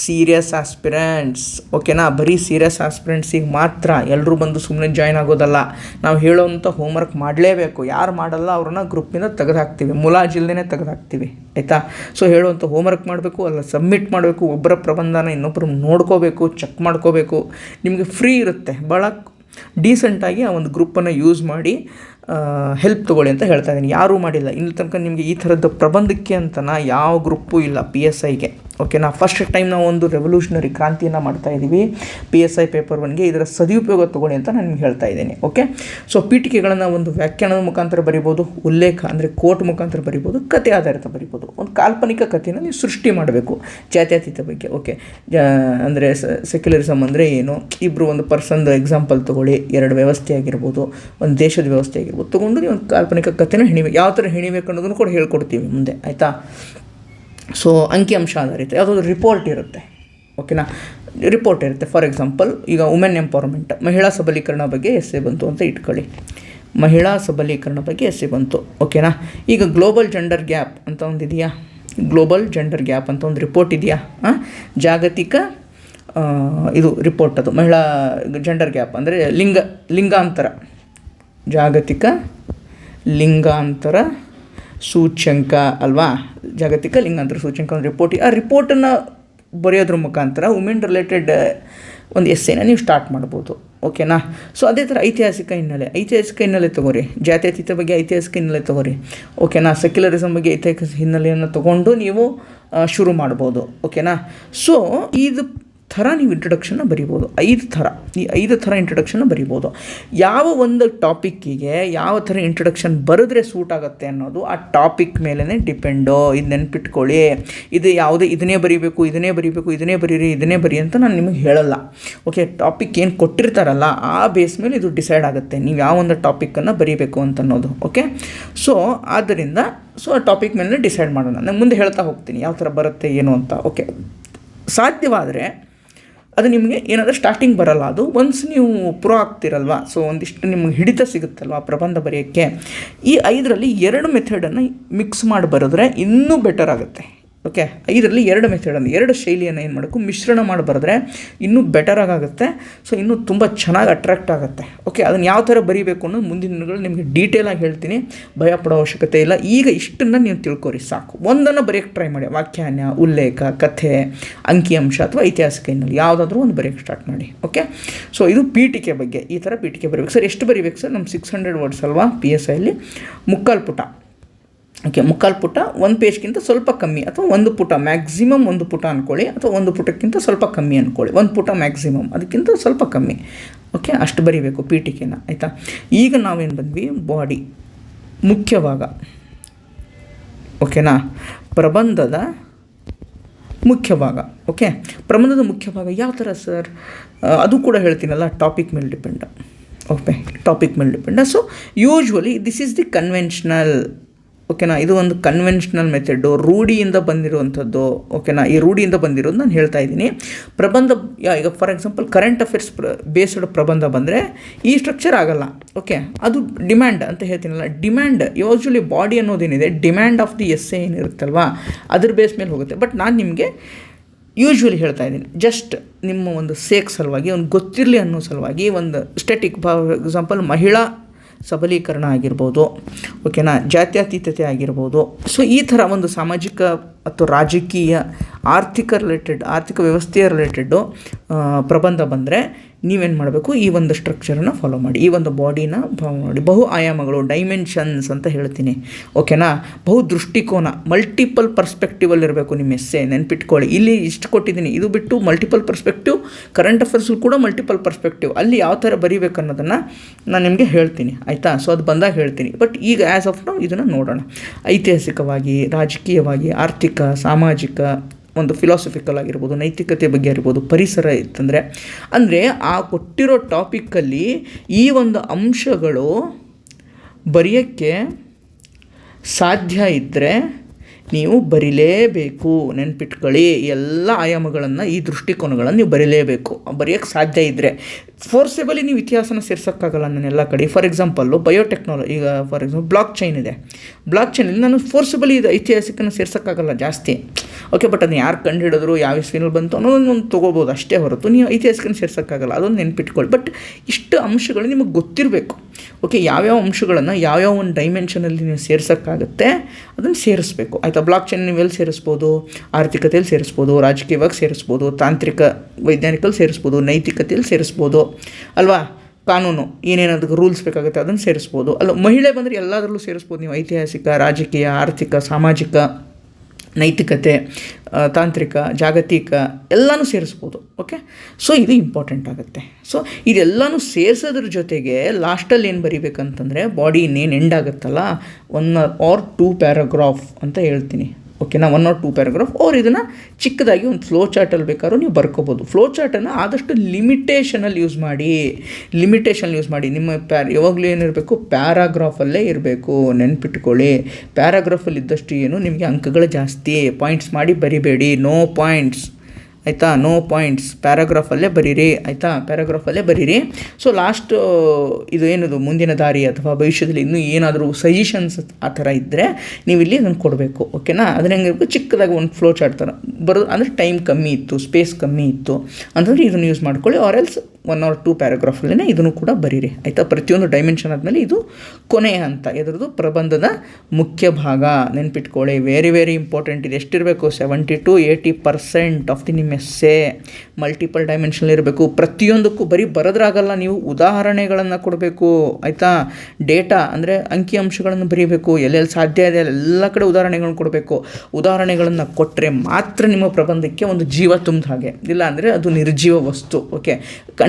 ಸೀರಿಯಸ್ ಆಸ್ಪಿರೆಂಟ್ಸ್ ಓಕೆನಾ ಬರೀ ಸೀರಿಯಸ್ ಆಸ್ಪಿರೆಂಟ್ಸಿಗೆ ಮಾತ್ರ ಎಲ್ಲರೂ ಬಂದು ಸುಮ್ಮನೆ ಜಾಯ್ನ್ ಆಗೋದಲ್ಲ. ನಾವು ಹೇಳೋವಂಥ ಹೋಮ್ವರ್ಕ್ ಮಾಡಲೇಬೇಕು. ಯಾರು ಮಾಡಲ್ಲ ಅವ್ರನ್ನ ಗ್ರೂಪಿಂದ ತೆಗೆದುಹಾಕ್ತೀವಿ ಮುಲಾಜಿಲ್ದೇ ತೆಗೆದುಹಾಕ್ತೀವಿ ಆಯಿತಾ? ಸೊ ಹೇಳುವಂಥ ಹೋಮ್ವರ್ಕ್ ಮಾಡಬೇಕು, ಅಲ್ಲ ಸಬ್ಮಿಟ್ ಮಾಡಬೇಕು ಒಬ್ಬರ ಪ್ರಬಂಧನ ಇನ್ನೊಬ್ಬರು ನೋಡ್ಕೋಬೇಕು ಚೆಕ್ ಮಾಡ್ಕೋಬೇಕು. ನಿಮಗೆ ಫ್ರೀ ಇರುತ್ತೆ. ಭಾಳ ಡೀಸೆಂಟಾಗಿ ಆ ಒಂದು ಗ್ರೂಪನ್ನು ಯೂಸ್ ಮಾಡಿ ಹೆಲ್ಪ್ ತೊಗೊಳ್ಳಿ ಅಂತ ಹೇಳ್ತಾ ಇದ್ದೀನಿ. ಯಾರೂ ಮಾಡಿಲ್ಲ. ಇಲ್ಲಿ ತನಕ ನಿಮಗೆ ಈ ಥರದ್ದು ಪ್ರಬಂಧಕ್ಕೆ ಅಂತನ ಯಾವ ಗ್ರೂಪು ಇಲ್ಲ ಪಿ ಎಸ್ ಐಗೆ ಓಕೆನಾ ಫಸ್ಟ್ ಟೈಮ್ ನಾವು ಒಂದು ರೆವಲ್ಯೂಷನರಿ ಕ್ರಾಂತಿಯನ್ನು ಮಾಡ್ತಾ ಇದ್ದೀವಿ ಪಿ ಎಸ್ ಐ ಪೇಪರ್ ಒನ್ಗೆ ಇದರ ಸದುಪಯೋಗ ತೊಗೊಳ್ಳಿ ಅಂತ ನಾನು ನಿಮ್ಗೆ ಹೇಳ್ತಾ ಇದ್ದೀನಿ ಓಕೆ ಸೊ ಪೀಠಿಕೆಗಳನ್ನು ಒಂದು ವ್ಯಾಖ್ಯಾನದ ಮುಖಾಂತರ ಬರಿಬೋದು, ಉಲ್ಲೇಖ ಅಂದರೆ ಕೋಟ್ ಮುಖಾಂತರ ಬರಿಬೋದು ಕತೆ ಆಧಾರಿತ ಬರಿಬೋದು. ಒಂದು ಕಾಲ್ಪನಿಕ ಕಥೆನ ನೀವು ಸೃಷ್ಟಿ ಮಾಡಬೇಕು, ಜಾತ್ಯತೀತ ಬಗ್ಗೆ ಓಕೆ ಅಂದರೆ ಸೆಕ್ಯುಲರಿಸಮ್ ಅಂದರೆ ಏನು? ಇಬ್ಬರು ಒಂದು ಪರ್ಸನ್ದು ಎಕ್ಸಾಂಪಲ್ ತೊಗೊಳ್ಳಿ, ಎರಡು ವ್ಯವಸ್ಥೆ ಆಗಿರ್ಬೋದು, ಒಂದು ದೇಶದ ವ್ಯವಸ್ಥೆ ಆಗಿರ್ಬೋದು, ತೊಗೊಂಡು ನೀವು ಒಂದು ಕಾಲ್ಪನಿಕ ಕಥೆನ ಹೆಣಿಬೇಕು. ಯಾವ ಥರ ಹೆಣಿಬೇಕು ಅನ್ನೋದನ್ನು ಕೂಡ ಹೇಳ್ಕೊಡ್ತೀವಿ ಮುಂದೆ, ಆಯಿತಾ? ಸೊ ಅಂಕಿಅಂಶ ಆಧಾರಿತ. ಯಾವುದಾದ್ರು ರಿಪೋರ್ಟ್ ಇರುತ್ತೆ. ಓಕೆನಾ ರಿಪೋರ್ಟ್ ಇರುತ್ತೆ. ಫಾರ್ ಎಕ್ಸಾಂಪಲ್ ಈಗ ವುಮೆನ್ ಎಂಪವರ್ಮೆಂಟ್ ಮಹಿಳಾ ಸಬಲೀಕರಣ ಬಗ್ಗೆ ಎಸ್ಸೆ ಬಂತು ಅಂತ ಇಟ್ಕೊಳ್ಳಿ. ಮಹಿಳಾ ಸಬಲೀಕರಣ ಬಗ್ಗೆ ಎಸ್ಸೆ ಬಂತು. ಓಕೆನಾ ಈಗ ಗ್ಲೋಬಲ್ ಜೆಂಡರ್ ಗ್ಯಾಪ್ ಅಂತ ಒಂದು ಇದೆಯಾ? ಗ್ಲೋಬಲ್ ಜೆಂಡರ್ ಗ್ಯಾಪ್ ಅಂತ ಒಂದು ರಿಪೋರ್ಟ್ ಇದೆಯಾ? ಹಾಂ ಜಾಗತಿಕ ಇದು ರಿಪೋರ್ಟ್ ಅದು. ಮಹಿಳಾ ಜೆಂಡರ್ ಗ್ಯಾಪ್ ಅಂದರೆ ಲಿಂಗ, ಲಿಂಗಾಂತರ. ಜಾಗತಿಕ, ಲಿಂಗಾಂತರ ಸೂಚ್ಯಂಕ ಅಲ್ವಾ? ಜಾಗತಿಕ ಲಿಂಗಾಂತರ ಸೂಚ್ಯಂಕ ಒಂದು ರಿಪೋರ್ಟ್ ಆ ರಿಪೋರ್ಟನ್ನು ಬರೆಯೋದ್ರ ಮುಖಾಂತರ ವುಮೆನ್ ರಿಲೇಟೆಡ್ ಒಂದು ಎಸ್ಸೆನ ನೀವು ಸ್ಟಾರ್ಟ್ ಮಾಡ್ಬೋದು. ಓಕೆನಾ ಸೊ ಅದೇ ಥರ ಐತಿಹಾಸಿಕ ಹಿನ್ನೆಲೆ. ಐತಿಹಾಸಿಕ ಹಿನ್ನೆಲೆ ತಗೋರಿ. ಜಾತ್ಯತೀತ ಬಗ್ಗೆ ಐತಿಹಾಸಿಕ ಹಿನ್ನೆಲೆ ತಗೋರಿ. ಓಕೆನಾ ಸೆಕ್ಯುಲರಿಸಮ್ ಬಗ್ಗೆ ಐತಿಹಾಸಿಕ ಹಿನ್ನೆಲೆಯನ್ನು ತಗೊಂಡು ನೀವು ಶುರು ಮಾಡ್ಬೋದು. ಓಕೆನಾ ಸೊ ಇದು ಥರ ನೀವು ಇಂಟ್ರಡಕ್ಷನ್ನ ಬರಿಬೋದು. ಐದು ಥರ. ಈ ಐದು ಥರ ಇಂಟ್ರಡಕ್ಷನ್ನ ಬರಿಬೋದು. ಯಾವ ಒಂದು ಟಾಪಿಕ್ಕಿಗೆ ಯಾವ ಥರ ಇಂಟ್ರಡಕ್ಷನ್ ಬರೆದ್ರೆ ಸೂಟ್ ಆಗುತ್ತೆ ಅನ್ನೋದು ಆ ಟಾಪಿಕ್ ಮೇಲೇ ಡಿಪೆಂಡು ಇದು ನೆನ್ಪಿಟ್ಕೊಳ್ಳಿ. ಇದು ಯಾವುದೇ, ಇದನ್ನೇ ಬರೀಬೇಕು ಇದನ್ನೇ ಬರೀಬೇಕು, ಇದನ್ನೇ ಬರೀರಿ, ಇದನ್ನೇ ಬರಿ ಅಂತ ನಾನು ನಿಮಗೆ ಹೇಳಲ್ಲ. ಓಕೆ ಟಾಪಿಕ್ ಏನು ಕೊಟ್ಟಿರ್ತಾರಲ್ಲ, ಆ ಬೇಸ್ ಮೇಲೆ ಇದು ಡಿಸೈಡ್ ಆಗುತ್ತೆ. ನೀವು ಯಾವ ಒಂದು ಟಾಪಿಕ್ಕನ್ನು ಬರೀಬೇಕು ಅಂತ ಅನ್ನೋದು. ಓಕೆ ಸೊ ಆದ್ದರಿಂದ ಸೊ ಆ ಟಾಪಿಕ್ ಮೇಲೆ ಡಿಸೈಡ್ ಮಾಡೋಣ. ನಾನು ಮುಂದೆ ಹೇಳ್ತಾ ಹೋಗ್ತೀನಿ. ಯಾವ ಥರ ಬರುತ್ತೆ, ಏನು ಅಂತ. ಓಕೆ ಸಾಧ್ಯವಾದರೆ ಅದು ನಿಮಗೆ ಏನಾದರೂ ಸ್ಟಾರ್ಟಿಂಗ್ ಬರಲ್ಲ. ಅದು ಒನ್ಸ್ ನೀವು ಪ್ರೋ ಆಗ್ತಿರಲ್ವ? ಸೊ ಒಂದಿಷ್ಟು ನಿಮ್ಗೆ ಹಿಡಿತ ಸಿಗುತ್ತಲ್ವ ಪ್ರಬಂಧ ಬರೆಯೋಕ್ಕೆ? ಈ ಐದರಲ್ಲಿ ಎರಡು ಮೆಥಡನ್ನು ಮಿಕ್ಸ್ ಮಾಡಿ ಬರೆದ್ರೆ ಇನ್ನೂ ಬೆಟರ್ ಆಗುತ್ತೆ. ಓಕೆ ಇದರಲ್ಲಿ ಎರಡು ಮೆಥಡನ್ನು ಎರಡು ಶೈಲಿಯನ್ನು ಏನು ಮಾಡಬೇಕು? ಮಿಶ್ರಣ ಮಾಡಿ ಬರೆದ್ರೆ ಇನ್ನೂ ಬೆಟರ್ ಆಗುತ್ತೆ ಸೊ ಇನ್ನೂ ತುಂಬ ಚೆನ್ನಾಗಿ ಅಟ್ರಾಕ್ಟ್ ಆಗುತ್ತೆ. ಓಕೆ ಅದನ್ನು ಯಾವ ಥರ ಬರೀಬೇಕು ಅನ್ನೋದು ಮುಂದಿನ ದಿನಗಳು ನಿಮಗೆ ಡೀಟೇಲಾಗಿ ಹೇಳ್ತೀನಿ. ಭಯ ಪಡೋ ಅವಶ್ಯಕತೆ ಇಲ್ಲ. ಈಗ ಇಷ್ಟನ್ನು ನೀವು ತಿಳ್ಕೊರಿ ಸಾಕು. ಒಂದನ್ನು ಬರೆಯೋಕ್ಕೆ ಟ್ರೈ ಮಾಡಿ. ವಾಕ್ಯಾನ್ಯ ಉಲ್ಲೇಖ, ಕಥೆ ಅಂಕಿಅಂಶ ಅಥವಾ ಐತಿಹಾಸಿಕ ಹಿನ್ನೆಲೆ ಯಾವುದಾದ್ರೂ ಒಂದು ಬರೆಯೋಕ್ಕೆ ಸ್ಟಾರ್ಟ್ ಮಾಡಿ. ಓಕೆ ಸೊ ಇದು ಪೀಠಿಕೆ ಬಗ್ಗೆ. ಈ ಥರ ಪೀಠಿಕೆ ಬರೀಬೇಕು. ಸರ್ ಎಷ್ಟು ಬರೀಬೇಕು? ಸರ್ ನಮ್ಮ ಸಿಕ್ಸ್ ಹಂಡ್ರೆಡ್ ವರ್ಡ್ಸ್ ಅಲ್ವಾ? ಪಿ ಎಸ್ ಐಲಿ ಮುಕ್ಕಾಲು ಪುಟ. ಓಕೆ ಮುಕ್ಕಾಲು ಪುಟ, ಒಂದು ಪೇಜ್ಗಿಂತ ಸ್ವಲ್ಪ ಕಮ್ಮಿ ಅಥವಾ ಒಂದು ಪುಟ ಮ್ಯಾಕ್ಸಿಮಮ್ ಒಂದು ಪುಟ ಅಂದ್ಕೊಳ್ಳಿ ಅಥವಾ ಒಂದು ಪುಟಕ್ಕಿಂತ ಸ್ವಲ್ಪ ಕಮ್ಮಿ ಅಂದ್ಕೊಳ್ಳಿ ಒಂದು ಪುಟ ಮ್ಯಾಕ್ಸಿಮಮ್ ಅದಕ್ಕಿಂತ ಸ್ವಲ್ಪ ಕಮ್ಮಿ. ಓಕೆ ಅಷ್ಟು ಬರೀಬೇಕು ಪೀಠಿಕೆನ, ಆಯಿತಾ? ಈಗ ನಾವೇನು ಬಂದ್ವಿ? ಬಾಡಿ ಮುಖ್ಯವಾಗ ಓಕೆನಾ ಪ್ರಬಂಧದ ಮುಖ್ಯ ಭಾಗ ಓಕೆ ಪ್ರಬಂಧದ ಮುಖ್ಯ ಭಾಗ ಯಾವ ಥರ ಸರ್ ಅದು ಕೂಡ ಹೇಳ್ತೀನಲ್ಲ ಟಾಪಿಕ್ ಮೇಲೆ ಡಿಪೆಂಡ್ ಓಕೆ ಟಾಪಿಕ್ ಮೇಲೆ depend so usually this is the conventional ಓಕೆನಾ? ಇದು ಒಂದು ಕನ್ವೆನ್ಷನಲ್ ಮೆಥಡು ರೂಢಿಯಿಂದ ಬಂದಿರುವಂಥದ್ದು. ಓಕೆನಾ? ಈ ರೂಢಿಯಿಂದ ಬಂದಿರೋದು ನಾನು ಹೇಳ್ತಾ ಇದ್ದೀನಿ. ಪ್ರಬಂಧ ಈಗ ಫಾರ್ ಎಕ್ಸಾಂಪಲ್ ಕರೆಂಟ್ ಅಫೇರ್ಸ್ ಪ್ರ ಬೇಸ್ಡ್ ಪ್ರಬಂಧ ಬಂದರೆ ಈ ಸ್ಟ್ರಕ್ಚರ್ ಆಗಲ್ಲ. ಓಕೆ? ಅದು ಡಿಮ್ಯಾಂಡ್ ಅಂತ ಹೇಳ್ತೀನಲ್ಲ. ಡಿಮ್ಯಾಂಡ್ ಯೂಶ್ವಲಿ ಬಾಡಿ ಅನ್ನೋದೇನಿದೆ? ಡಿಮ್ಯಾಂಡ್ ಆಫ್ ದಿ ಎಸ್ ಏನಿರುತ್ತಲ್ವಾ? ಅದ್ರ ಬೇಸ್ ಮೇಲೆ ಹೋಗುತ್ತೆ. ಬಟ್ ನಾನು ನಿಮಗೆ ಯೂಶ್ವಲಿ ಹೇಳ್ತಾ ಇದ್ದೀನಿ. ಜಸ್ಟ್ ನಿಮ್ಮ ಒಂದು ಸೇಕ್ ಸಲುವಾಗಿ, ಒಂದು ಗೊತ್ತಿರಲಿ ಅನ್ನೋ ಸಲುವಾಗಿ, ಒಂದು ಸ್ಟೆಟಿಕ್ ಫಾರ್ ಎಕ್ಸಾಂಪಲ್ ಮಹಿಳಾ ಸಬಲೀಕರಣ ಆಗಿರ್ಬೋದು ಓಕೆನಾ ಜಾತ್ಯತೀತತೆ ಆಗಿರ್ಬೋದು. ಸೊ ಈ ಥರ ಒಂದು ಸಾಮಾಜಿಕ ಅಥವಾ ರಾಜಕೀಯ, ಆರ್ಥಿಕ ರಿಲೇಟೆಡ್ ಆರ್ಥಿಕ ವ್ಯವಸ್ಥೆಯ ರಿಲೇಟೆಡ್ಡು ಪ್ರಬಂಧ ಬಂದರೆ ನೀವೇನು ಮಾಡಬೇಕು? ಈ ಒಂದು ಸ್ಟ್ರಕ್ಚರನ್ನು ಫಾಲೋ ಮಾಡಿ. ಈ ಒಂದು ಬಾಡಿನ ಫಾಲೋ ಮಾಡಿ. ಬಹು ಆಯಾಮಗಳು ಡೈಮೆನ್ಷನ್ಸ್ ಅಂತ ಹೇಳ್ತೀನಿ. ಓಕೆನಾ ಬಹು ದೃಷ್ಟಿಕೋನ ಮಲ್ಟಿಪಲ್ ಪರ್ಸ್ಪೆಕ್ಟಿವಲ್ಲಿ ಇರಬೇಕು ನಿಮ್ಮ ಎಸ್ಸೆ ನೆನ್ಪಿಟ್ಕೊಳ್ಳಿ. ಇಲ್ಲಿ ಇಷ್ಟು ಕೊಟ್ಟಿದ್ದೀನಿ. ಇದು ಬಿಟ್ಟು ಮಲ್ಟಿಪಲ್ ಪರ್ಸ್ಪೆಕ್ಟಿವ್ ಕರೆಂಟ್ ಅಫೇರ್ಸ್ ಕೂಡ ಮಲ್ಟಿಪಲ್ ಪರ್ಸ್ಪೆಕ್ಟಿವ್ ಅಲ್ಲಿ ಯಾವ ಥರ ಬರೀಬೇಕು ಅನ್ನೋದನ್ನು ನಾನು ನಿಮಗೆ ಹೇಳ್ತೀನಿ. ಆಯಿತಾ? ಸೊ ಅದು ಬಂದಾಗ ಹೇಳ್ತೀನಿ. ಬಟ್ ಈಗ ಆ್ಯಸ್ ಆಫ್ ನಾವು ಇದನ್ನು ನೋಡೋಣ. ಐತಿಹಾಸಿಕವಾಗಿ, ರಾಜಕೀಯವಾಗಿ, ಆರ್ಥಿಕ, ಸಾಮಾಜಿಕ ಒಂದು ಫಿಲಾಸಫಿಕಲ್ ಆಗಿರ್ಬೋದು, ನೈತಿಕತೆ ಬಗ್ಗೆ ಇರ್ಬೋದು ಪರಿಸರ ಇತ್ತಂದರೆ, ಅಂದರೆ ಆ ಕೊಟ್ಟಿರೋ ಟಾಪಿಕ್ಕಲ್ಲಿ ಈ ಒಂದು ಅಂಶಗಳು ಬರೆಯೋಕ್ಕೆ ಸಾಧ್ಯ ಇದ್ದರೆ ನೀವು ಬರಿಲೇಬೇಕು, ನೆನ್ಪಿಟ್ಕೊಳ್ಳಿ. ಎಲ್ಲ ಆಯಾಮಗಳನ್ನು ಈ ದೃಷ್ಟಿಕೋನಗಳನ್ನು ನೀವು ಬರೀಲೇಬೇಕು. ಬರೆಯೋಕ್ಕೆ ಸಾಧ್ಯ ಇದ್ದರೆ ಫೋರ್ಸೆಬಲಿ ನೀವು ಇತಿಹಾಸನ ಸೇರ್ಸೋಕ್ಕಾಗಲ್ಲ ನಾನು ಎಲ್ಲ ಕಡೆ. ಫಾರ್ ಎಕ್ಸಾಂಪಲ್ಲು ಬಯೋಟೆಕ್ನಾಲಜಿ ಈಗ ಫಾರ್ ಎಕ್ಸಾಂಪಲ್ ಬ್ಲಾಕ್ ಚೈನ್ ಇದೆ. ಬ್ಲಾಕ್ ಚೈನಲ್ಲಿ ನಾನು ಫೋರ್ಸಬಲಿ ಇದು ಐತಿಹಾಸಿಕನ ಸೇರ್ಸೋಕ್ಕಾಗಲ್ಲ ಜಾಸ್ತಿ. ಓಕೆ ಬಟ್ ಅದನ್ನು ಯಾರು ಕಂಡು ಹಿಡಿದ್ರು ಯಾವ ಇಸ್ವಿನಲ್ಲಿ ಬಂತು ಅನ್ನೋದೊಂದು ತೊಗೋಬೋದು ಅಷ್ಟೇ ಹೊರತು ನೀವು ಐತಿಹಾಸಿಕನ ಸೇರ್ಸೋಕ್ಕಾಗಲ್ಲ. ಅದೊಂದು ನೆನ್ಪಿಟ್ಕೊಳ್ಳಿ. ಬಟ್ ಇಷ್ಟು ಅಂಶಗಳು ನಿಮಗೆ ಗೊತ್ತಿರಬೇಕು. ಓಕೆ ಯಾವ್ಯಾವ ಅಂಶಗಳನ್ನು ಯಾವ್ಯಾವ ಒಂದು ಡೈಮೆನ್ಷನಲ್ಲಿ ನೀವು ಸೇರ್ಸೋಕ್ಕಾಗುತ್ತೆ, ಅದನ್ನು ಸೇರಿಸ್ಬೇಕು. ಆಯಿತಾ? ಬ್ಲಾಕ್ ಚೈನ್ ನೀವು ಎಲ್ಲಿ ಸೇರಿಸ್ಬೋದು, ಆರ್ಥಿಕತೆಯಲ್ಲಿ ಸೇರಿಸ್ಬೋದು, ರಾಜಕೀಯವಾಗಿ ಸೇರಿಸ್ಬೋದು, ತಾಂತ್ರಿಕ ವೈಜ್ಞಾನಿಕಲ್ಲಿ ಸೇರಿಸ್ಬೋದು, ನೈತಿಕತೆಯಲ್ಲಿ ಸೇರಿಸ್ಬೋದು, ಅಲ್ವಾ? ಕಾನೂನು, ಏನೇನು ಅದಕ್ಕೆ ರೂಲ್ಸ್ ಬೇಕಾಗುತ್ತೆ ಅದನ್ನು ಸೇರಿಸ್ಬೋದು. ಅಲ್ಲ, ಮಹಿಳೆ ಬಂದರೆ ಎಲ್ಲದರಲ್ಲೂ ಸೇರಿಸ್ಬೋದು ನೀವು ಐತಿಹಾಸಿಕ, ರಾಜಕೀಯ, ಆರ್ಥಿಕ, ಸಾಮಾಜಿಕ. ನೈತಿಕತೆ ತಾಂತ್ರಿಕ, ಜಾಗತಿಕ ಎಲ್ಲನೂ ಸೇರಿಸ್ಬೋದು ಓಕೆ ಸೊ ಇದು ಇಂಪಾರ್ಟೆಂಟ್ ಆಗುತ್ತೆ. ಸೊ ಇದೆಲ್ಲನೂ ಸೇರಿಸೋದ್ರ ಜೊತೆಗೆ ಲಾಸ್ಟಲ್ಲಿ ಏನು ಬರಿಬೇಕಂತಂದರೆ ಬಾಡಿ ಇನ್ನೇನು ಎಂಡ್ ಆಗುತ್ತಲ್ಲ? ಒನ್ ಆರ್ ಟೂ ಪ್ಯಾರಾಗ್ರಾಫ್ ಅಂತ ಹೇಳ್ತೀನಿ. ಓಕೆನಾ ಒನ್ ಆರ್ ಟೂ ಪ್ಯಾರಾಗ್ರಾಫ್ ಅವ್ರು ಇದನ್ನು ಚಿಕ್ಕದಾಗಿ ಒಂದು ಫ್ಲೋ ಚಾರ್ಟಲ್ಲಿ ಬೇಕಾದ್ರೂ ನೀವು ಬರ್ಕೋಬೋದು. ಫ್ಲೋ ಚಾರ್ಟನ್ನು ಆದಷ್ಟು ಲಿಮಿಟೇಷನಲ್ಲಿ ಯೂಸ್ ಮಾಡಿ. ಲಿಮಿಟೇಷನ್ ಯೂಸ್ ಮಾಡಿ. ನಿಮ್ಮ ಪ್ಯಾರ್ ಯಾವಾಗಲೂ ಏನಿರಬೇಕು ಪ್ಯಾರಾಗ್ರಾಫಲ್ಲೇ ಇರಬೇಕು. ನೆನ್ಪಿಟ್ಕೊಳ್ಳಿ. ಪ್ಯಾರಾಗ್ರಾಫಲ್ಲಿ ಇದ್ದಷ್ಟು ಏನು ನಿಮಗೆ ಅಂಕಗಳು ಜಾಸ್ತಿ. ಪಾಯಿಂಟ್ಸ್ ಮಾಡಿ ಬರಿಬೇಡಿ. ನೋ ಪಾಯಿಂಟ್ಸ್ ಆಯಿತಾ? ನೋ ಪಾಯಿಂಟ್ಸ್ ಪ್ಯಾರಾಗ್ರಾಫಲ್ಲೇ ಬರೀರಿ. ಆಯಿತಾ? ಪ್ಯಾರಾಗ್ರಾಫಲ್ಲೇ ಬರೀರಿ. ಸೊ ಲಾಸ್ಟ್ ಇದು ಏನದು? ಮುಂದಿನ ದಾರಿ ಅಥವಾ ಭವಿಷ್ಯದಲ್ಲಿ ಇನ್ನೂ ಏನಾದರೂ ಸಜೆಷನ್ಸ್ ಆ ಥರ ಇದ್ದರೆ ನೀವು ಇಲ್ಲಿ ಅದನ್ನು ಕೊಡಬೇಕು. ಓಕೆನಾ ಅದನ್ನ ಹೆಂಗಿರ್ಬೇಕು ಚಿಕ್ಕದಾಗಿ ಒಂದು ಫ್ಲೋ ಚಾರ್ಟ್ ಥರ ಬರೋದು ಅಂದರೆ ಟೈಮ್ ಕಮ್ಮಿ ಇತ್ತು ಸ್ಪೇಸ್ ಕಮ್ಮಿ ಇತ್ತು. ಅಂತಂದರೆ ಇದನ್ನು ಯೂಸ್ ಮಾಡ್ಕೊಳ್ಳಿ. Or else one or two ಪ್ಯಾರಾಗ್ರಾಫಲ್ಲೇ ಇದನ್ನು ಕೂಡ ಬರೀರಿ. ಆಯಿತಾ? ಪ್ರತಿಯೊಂದು ಡೈಮೆನ್ಷನ್ ಆದಮೇಲೆ ಇದು ಕೊನೆಯ ಹಂತ ಇದರದ್ದು ಪ್ರಬಂಧದ ಮುಖ್ಯ ಭಾಗ. ನೆನ್ಪಿಟ್ಕೊಳ್ಳಿ. ವೆರಿ ವೆರಿ ಇಂಪಾರ್ಟೆಂಟ್ ಇದು ಎಷ್ಟಿರಬೇಕು? Seventy to eighty percent of the ನಿಮ್ಮ ಎಸ್ಸೆ ಮಲ್ಟಿಪಲ್ ಡೈಮೆನ್ಷನ್ ಇರಬೇಕು. ಪ್ರತಿಯೊಂದಕ್ಕೂ ಬರೀ ಬರೋದ್ರಾಗಲ್ಲ. ನೀವು ಉದಾಹರಣೆಗಳನ್ನು ಕೊಡಬೇಕು. ಆಯಿತಾ? ಡೇಟಾ ಅಂದರೆ ಅಂಕಿಅಂಶಗಳನ್ನು ಬರೀಬೇಕು. ಎಲ್ಲೆಲ್ಲಿ ಸಾಧ್ಯ ಇದೆ ಎಲ್ಲ ಕಡೆ ಉದಾಹರಣೆಗಳನ್ನು ಕೊಡಬೇಕು. ಉದಾಹರಣೆಗಳನ್ನು ಕೊಟ್ಟರೆ ಮಾತ್ರ ನಿಮ್ಮ ಪ್ರಬಂಧಕ್ಕೆ ಒಂದು ಜೀವ ತುಂಬಿದ ಹಾಗೆ. ಇಲ್ಲ ಅಂದರೆ ಅದು ನಿರ್ಜೀವ ವಸ್ತು. ಓಕೆ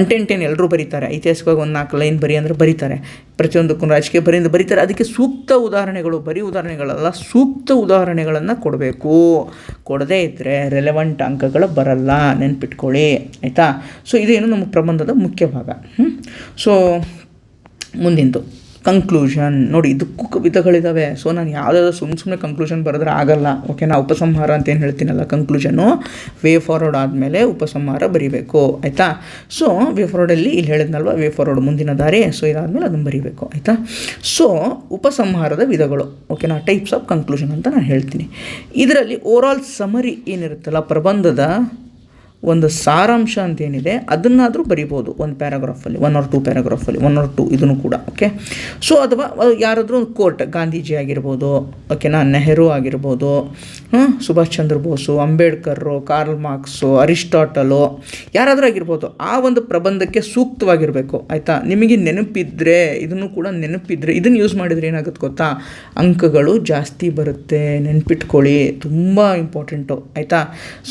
ಕಂಟೆಂಟ್ ಏನು ಎಲ್ಲರೂ ಬರೀತಾರೆ? ಐತಿಹಾಸಿಕವಾಗಿ ಒಂದು ನಾಲ್ಕು ಲೈನ್ ಬರಿ ಅಂದರೆ ಬರೀತಾರೆ. ಪ್ರತಿಯೊಂದಕ್ಕೂ ರಾಜಕೀಯ ಬರೆಯಿಂದ ಬರೀತಾರೆ. ಅದಕ್ಕೆ ಸೂಕ್ತ ಉದಾಹರಣೆಗಳು, ಬರೀ ಉದಾಹರಣೆಗಳಲ್ಲ, ಸೂಕ್ತ ಉದಾಹರಣೆಗಳನ್ನು ಕೊಡಬೇಕು. ಕೊಡದೇ ಇದ್ದರೆ ರೆಲೆವೆಂಟ್ ಅಂಕಗಳು ಬರಲ್ಲ. ನೆನ್ಪಿಟ್ಕೊಳ್ಳಿ. ಆಯಿತಾ? ಸೊ ಇದೇನು ನಮ್ಮ ಪ್ರಬಂಧದ ಮುಖ್ಯ ಭಾಗ. ಸೊ ಮುಂದಿಂದು. ಕಂಕ್ಲೂಷನ್ ನೋಡಿ, ಇದಕ್ಕೂ ವಿಧಗಳಿದ್ದಾವೆ ಸೊ ನಾನು ಯಾವುದಾದ್ರು ಸುಮ್ಮನೆ ಸುಮ್ಮನೆ ಕಂಕ್ಲೂಷನ್ ಬರೆದ್ರೆ ಆಗಲ್ಲ. ಓಕೆನಾ ಉಪಸಂಹಾರ ಅಂತ ಏನು ಹೇಳ್ತೀನಲ್ಲ ಕಂಕ್ಲೂಷನು ವೇ ಫಾರ್ವರ್ಡ್ ಆದಮೇಲೆ ಉಪಸಂಹಾರ ಬರೀಬೇಕು. ಆಯಿತಾ? ಸೊ ವೇ ಫಾರ್ವರ್ಡಲ್ಲಿ ಇಲ್ಲಿ ಹೇಳಿದ್ನಲ್ವ ವೇ ಫಾರ್ವರ್ಡ್ ಮುಂದಿನ ದಾರಿ. ಸೊ ಇದಾದಮೇಲೆ ಅದನ್ನು ಬರೀಬೇಕು. ಆಯಿತಾ? ಸೊ ಉಪಸಂಹಾರದ ವಿಧಗಳು. ಓಕೆನಾ ಟೈಪ್ಸ್ ಆಫ್ ಕಂಕ್ಲೂಷನ್ ಅಂತ ನಾನು ಹೇಳ್ತೀನಿ. ಇದರಲ್ಲಿ ಓವರಾಲ್ ಸಮರಿ ಏನಿರುತ್ತಲ್ಲ, ಪ್ರಬಂಧದ ಒಂದು ಸಾರಾಂಶ ಅಂತ ಏನಿದೆ ಅದನ್ನಾದರೂ ಬರಿಬೋದು. ಒಂದು ಪ್ಯಾರಾಗ್ರಾಫಲ್ಲಿ ಒನ್ ಆರ್ ಟು ಪ್ಯಾರಾಗ್ರಾಫಲ್ಲಿ ಒನ್ ಆರ್ ಟು ಇದನ್ನು ಕೂಡ ಓಕೆ ಸೊ ಅಥವಾ ಯಾರಾದರೂ ಒಂದು ಕೋರ್ಟ್ ಗಾಂಧೀಜಿ ಆಗಿರ್ಬೋದು ಓಕೆನಾ ನೆಹರು ಆಗಿರ್ಬೋದು Subhash Chandra Bose, Ambedkar, Karl Marx, Aristotle, ಯಾರಾದರೂ ಆಗಿರ್ಬೋದು, ಆ ಒಂದು ಪ್ರಬಂಧಕ್ಕೆ ಸೂಕ್ತವಾಗಿರಬೇಕು, ಆಯಿತಾ? ನಿಮಗೆ ನೆನಪಿದ್ದರೆ ಇದನ್ನು ಕೂಡ ನೆನಪಿದ್ದರೆ ಇದನ್ನು ಯೂಸ್ ಮಾಡಿದರೆ ಏನಾಗುತ್ತೆ ಗೊತ್ತಾ? ಅಂಕಗಳು ಜಾಸ್ತಿ ಬರುತ್ತೆ, ನೆನಪಿಟ್ಕೊಳ್ಳಿ, ತುಂಬ ಇಂಪಾರ್ಟೆಂಟು ಆಯಿತಾ?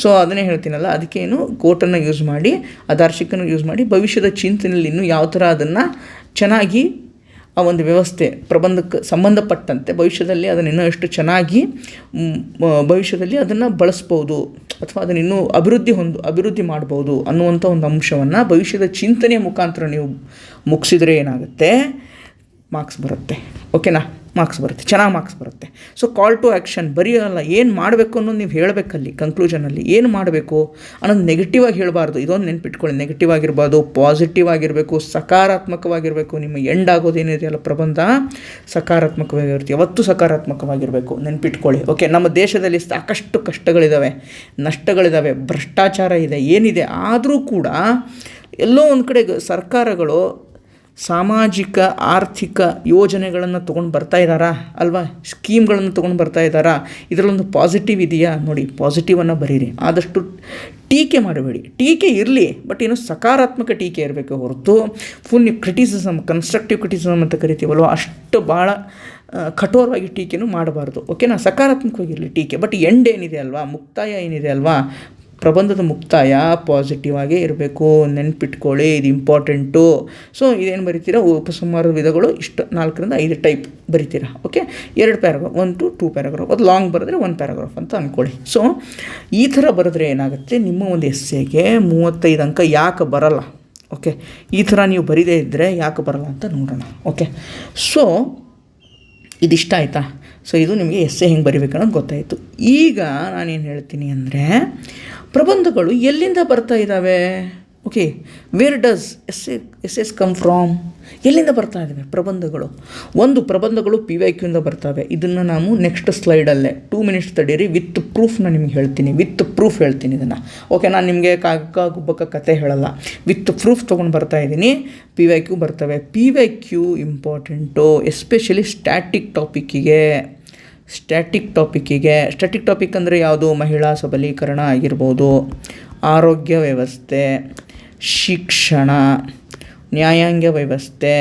ಸೊ ಅದನ್ನೇ ಹೇಳ್ತೀನಲ್ಲ ಅದಕ್ಕೆ ಏನು ಕೋಟನ್ನು ಯೂಸ್ ಮಾಡಿ ಆಧಾರ್ಶಿಕನ್ನು ಯೂಸ್ ಮಾಡಿ, ಭವಿಷ್ಯದ ಚಿಂತನೆಯಲ್ಲಿ ಇನ್ನೂ ಯಾವ ಥರ ಅದನ್ನು ಚೆನ್ನಾಗಿ ಆ ಒಂದು ವ್ಯವಸ್ಥೆ, ಪ್ರಬಂಧಕ್ಕೆ ಸಂಬಂಧಪಟ್ಟಂತೆ ಭವಿಷ್ಯದಲ್ಲಿ ಅದನ್ನು ಇನ್ನೂ ಎಷ್ಟು ಚೆನ್ನಾಗಿ ಭವಿಷ್ಯದಲ್ಲಿ ಅದನ್ನು ಬಳಸ್ಬೋದು ಅಥವಾ ಅದನ್ನು ಇನ್ನೂ ಅಭಿವೃದ್ಧಿ ಹೊಂದು, ಅಭಿವೃದ್ಧಿ ಮಾಡ್ಬೋದು ಅನ್ನುವಂಥ ಒಂದು ಅಂಶವನ್ನು ಭವಿಷ್ಯದ ಚಿಂತನೆಯ ಮುಖಾಂತರ ನೀವು ಮುಗಿಸಿದರೆ ಏನಾಗುತ್ತೆ? ಮಾರ್ಕ್ಸ್ ಬರುತ್ತೆ. ಓಕೆನಾ ಮಾರ್ಕ್ಸ್ ಬರುತ್ತೆ, ಚೆನ್ನಾಗಿ ಮಾರ್ಕ್ಸ್ ಬರುತ್ತೆ. ಸೊ ಕಾಲ್ ಟು ಆ್ಯಕ್ಷನ್ ಬರೆಯೋಲ್ಲ ಏನು ಮಾಡಬೇಕು ಅನ್ನೋದು ನೀವು ಹೇಳಬೇಕಲ್ಲಿ ಕಂಕ್ಲೂಷನಲ್ಲಿ ಏನು ಮಾಡಬೇಕು ಅನ್ನೋದು ನೆಗೆಟಿವ್ ಆಗಿ ಹೇಳಬಾರ್ದು. ಇದೊಂದು ನೆನ್ಪಿಟ್ಕೊಳ್ಳಿ. ನೆಗೆಟಿವ್ ಆಗಿರ್ಬೋದು ಪಾಸಿಟಿವ್ ಆಗಿರಬೇಕು, ಸಕಾರಾತ್ಮಕವಾಗಿರಬೇಕು. ನಿಮ್ಮ ಎಂಡ್ ಆಗೋದೇನಿದೆಯಲ್ಲ ಪ್ರಬಂಧ ಸಕಾರಾತ್ಮಕವಾಗಿರುತ್ತೆ ಯಾವತ್ತೂ ಸಕಾರಾತ್ಮಕವಾಗಿರಬೇಕು. ನೆನ್ಪಿಟ್ಕೊಳ್ಳಿ. ಓಕೆ ನಮ್ಮ ದೇಶದಲ್ಲಿ ಸಾಕಷ್ಟು ಕಷ್ಟಗಳಿದ್ದಾವೆ ನಷ್ಟಗಳಿದ್ದಾವೆ ಭ್ರಷ್ಟಾಚಾರ ಇದೆ, ಏನಿದೆ ಆದರೂ ಕೂಡ ಎಲ್ಲೋ ಒಂದು ಕಡೆ ಸರ್ಕಾರಗಳು ಸಾಮಾಜಿಕ, ಆರ್ಥಿಕ ಯೋಜನೆಗಳನ್ನು ತೊಗೊಂಡು ಬರ್ತಾ ಇದ್ದಾರಾ ಅಲ್ವಾ? ಸ್ಕೀಮ್ಗಳನ್ನು ತೊಗೊಂಡು ಬರ್ತಾ ಇದ್ದಾರಾ ಇದರಲ್ಲೊಂದು ಪಾಸಿಟಿವ್ ಇದೆಯಾ? ನೋಡಿ ಪಾಸಿಟಿವನ್ನು ಬರೀರಿ. ಆದಷ್ಟು ಟೀಕೆ ಮಾಡಬೇಡಿ. ಟೀಕೆ ಇರಲಿ, ಬಟ್ ಏನು ಸಕಾರಾತ್ಮಕ ಟೀಕೆ ಇರಬೇಕು ಹೊರತು. ಫುಲ್ ಕ್ರಿಟಿಸಿಸಮ್ ಕನ್ಸ್ಟ್ರಕ್ಟಿವ್ ಕ್ರಿಟಿಸಿಸಮ್ ಅಂತ ಕರಿತೀವಲ್ವ? ಅಷ್ಟು ಭಾಳ ಕಠೋರವಾಗಿ ಟೀಕೆನೂ ಮಾಡಬಾರ್ದು. ಓಕೆನಾ ಸಕಾರಾತ್ಮಕವಾಗಿರಲಿ ಟೀಕೆ. ಬಟ್ ಎಂಡ್ ಏನಿದೆ ಅಲ್ವಾ? ಮುಕ್ತಾಯ ಏನಿದೆ ಅಲ್ವಾ? ಪ್ರಬಂಧದ ಮುಕ್ತಾಯ ಪಾಸಿಟಿವ್ ಆಗೇ ಇರಬೇಕು, ನೆನ್ಪಿಟ್ಕೊಳ್ಳಿ, ಇದು ಇಂಪಾರ್ಟೆಂಟು ಸೊ ಇದೇನು ಬರಿತೀರಾ? ಉಪಸಂಹಾರದ ವಿಧಗಳು, ಇಷ್ಟು ನಾಲ್ಕರಿಂದ ಐದು ಟೈಪ್ ಬರಿತೀರಾ? ಓಕೆ ಎರಡು paragraph one to two paragraph ಅದು ಲಾಂಗ್ ಬರೆದ್ರೆ ಒನ್ ಪ್ಯಾರಾಗ್ರಾಫ್ ಅಂತ ಅಂದ್ಕೊಳ್ಳಿ ಸೊ ಈ ಥರ ಬರೆದ್ರೆ ಏನಾಗುತ್ತೆ? ನಿಮ್ಮ ಒಂದು ಎಸ್ಸೆಗೆ ಮೂವತ್ತೈದು ಅಂಕ ಯಾಕೆ ಬರಲ್ಲ? ಓಕೆ ಈ ಥರ ನೀವು ಬರೀದೇ ಇದ್ದರೆ ಯಾಕೆ ಬರಲ್ಲ ಅಂತ ನೋಡೋಣ. ಓಕೆ ಸೊ ಇದಿಷ್ಟ ಆಯಿತಾ? ಸೊ ಇದು ನಿಮಗೆ ಎಸ್ಸೆ ಹೆಂಗೆ ಬರಿಬೇಕನ್ನೋದು ಗೊತ್ತಾಯಿತು. ಈಗ ನಾನೇನು ಹೇಳ್ತೀನಿ ಅಂದರೆ ಪ್ರಬಂಧಗಳು ಎಲ್ಲಿಂದ ಬರ್ತಾ ಇದ್ದಾವೆ? Okay where does essays come from ಎಲ್ಲಿಂದ ಬರ್ತಾ ಇದ್ದಾವೆ? ಪ್ರಬಂಧಗಳು. ಒಂದು, ಪ್ರಬಂಧಗಳು ಪಿ ವೈ ಕ್ಯೂಯಿಂದ ಬರ್ತವೆ. ಇದನ್ನು ನಾವು ನೆಕ್ಸ್ಟ್ ಸ್ಲೈಡಲ್ಲೇ ಟೂ ಮಿನಿಟ್ಸ್ ತಡೀರಿ ವಿತ್ ಪ್ರೂಫ್ನ ನಿಮ್ಗೆ ಹೇಳ್ತೀನಿ. ವಿತ್ ಪ್ರೂಫ್ ಹೇಳ್ತೀನಿ ಇದನ್ನು. ಓಕೆ ನಾನು ನಿಮಗೆ ಕಾಗ ಗುಬ್ಬಕ್ಕ ಕತೆ ಹೇಳಲ್ಲ. ವಿತ್ ಪ್ರೂಫ್ ತೊಗೊಂಡು ಬರ್ತಾ ಇದ್ದೀನಿ. ಪಿ ವೈ ಕ್ಯೂ ಬರ್ತವೆ. P Y Q important especially static ಟಾಪಿಕ್ಕಿಗೆ static ಟಾಪಿಕ್ಕಿಗೆ ಸ್ಟ್ಯಾಟಿಕ್ ಟಾಪಿಕ್ ಅಂದರೆ ಯಾವುದು? ಮಹಿಳಾ ಸಬಲೀಕರಣ ಆಗಿರ್ಬೋದು, ಆರೋಗ್ಯ ವ್ಯವಸ್ಥೆ, ಶಿಕ್ಷಣ, ನ್ಯಾಯಾಂಗ ವ್ಯವಸ್ಥೆ,